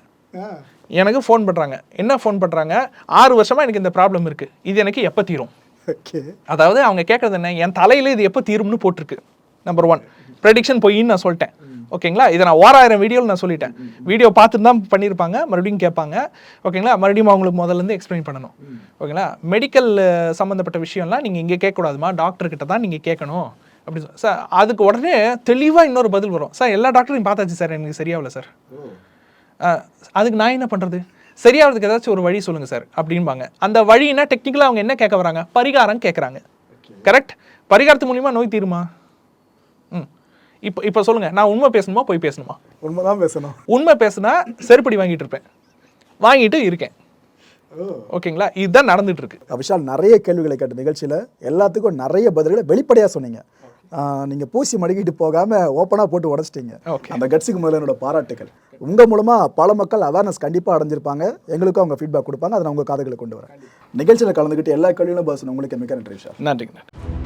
B: எனக்கு ஃபோன் பண்ணுறாங்க என்ன ஃபோன் பண்ணுறாங்க ஆறு வருஷமாக எனக்கு இந்த ப்ராப்ளம் இருக்குது இது எனக்கு எப்போ தீரும்?
A: ஓகே
B: அதாவது அவங்க கேட்குறது என்ன? என் தலையில் இது எப்போ தீரும்னு போட்டிருக்கு. நம்பர் ஒன் ப்ரெடிக்ஷன் பொய்ன்னு நான் சொல்லிட்டேன். ஓகேங்களா இதை நான் ஓராயிரம் வீடியோவில் நான் சொல்லிட்டேன். வீடியோ பார்த்துட்டு தான் பண்ணியிருப்பாங்க. மறுபடியும் கேட்பாங்க. ஓகேங்களா மறுபடியும் அவங்களுக்கு முதல்ல இருந்து எக்ஸ்பிளைன் பண்ணணும். ஓகேங்களா மெடிக்கல் சம்மந்தப்பட்ட விஷயம்லாம் நீங்கள் இங்கே கேட்கக்கூடாதுமா? டாக்டர் கிட்ட தான் நீங்கள் கேட்கணும். அப்படி சார் அதுக்கு உடனே தெளிவாக இன்னொரு பதில் வரும். சார் எல்லா டாக்டரையும் பார்த்தாச்சு சார் எனக்கு சரியாகல சார் அதுக்கு நான் என்ன பண்ணுறது சரியாகிறதுக்கு ஏதாச்சும் ஒரு வழி சொல்லுங்கள் சார் அப்படிம்பாங்க. அந்த வழினா டெக்னிக்கலாக அவங்க என்ன கேட்க வராங்க? பரிகாரம் கேட்குறாங்க. கரெக்ட் பரிகாரத்து மூலியமா நோய் தீருமா? ம். இப்போ இப்போ சொல்லுங்கள் நான் உண்மை பேசணுமா போய் பேசணுமா?
A: உண்மைதான் பேசணும்.
B: உண்மை பேசுனா செருப்படி வாங்கிட்டு இருப்பேன். வாங்கிட்டு இருக்கேன். ஓகேங்களா? இதுதான் நடந்துட்டு இருக்கு.
A: விஷால் நிறைய கேள்விகளை கேட்ட நிகழ்ச்சியில எல்லாத்துக்கும் நிறைய பதில்களை வெளிப்படையா சொன்னீங்க. ஆ, நீங்க பூசி மடக்கிட்டு போகாம ஓப்பனா போட்டு உடச்சிட்டீங்க. அந்த கட்ஸுக்கு முதல்ல என்னோட பாராட்டுகள் உங்க மூலமா பல மக்கள் அவேர்னஸ் கண்டிப்பா அடைஞ்சிருப்பாங்க. எங்களுக்கும் அவங்க ஃபீட்பேக் கொடுப்பாங்க. அதை நான் உங்க காதுகளை கொண்டு வரேன். நிகழ்ச்சியில கலந்துக்கிட்டு எல்லா கேள்விகளும் பாசனம் உங்களுக்கு மிக்க நன்றி விஷால்
B: நன்றிங்க. நன்றி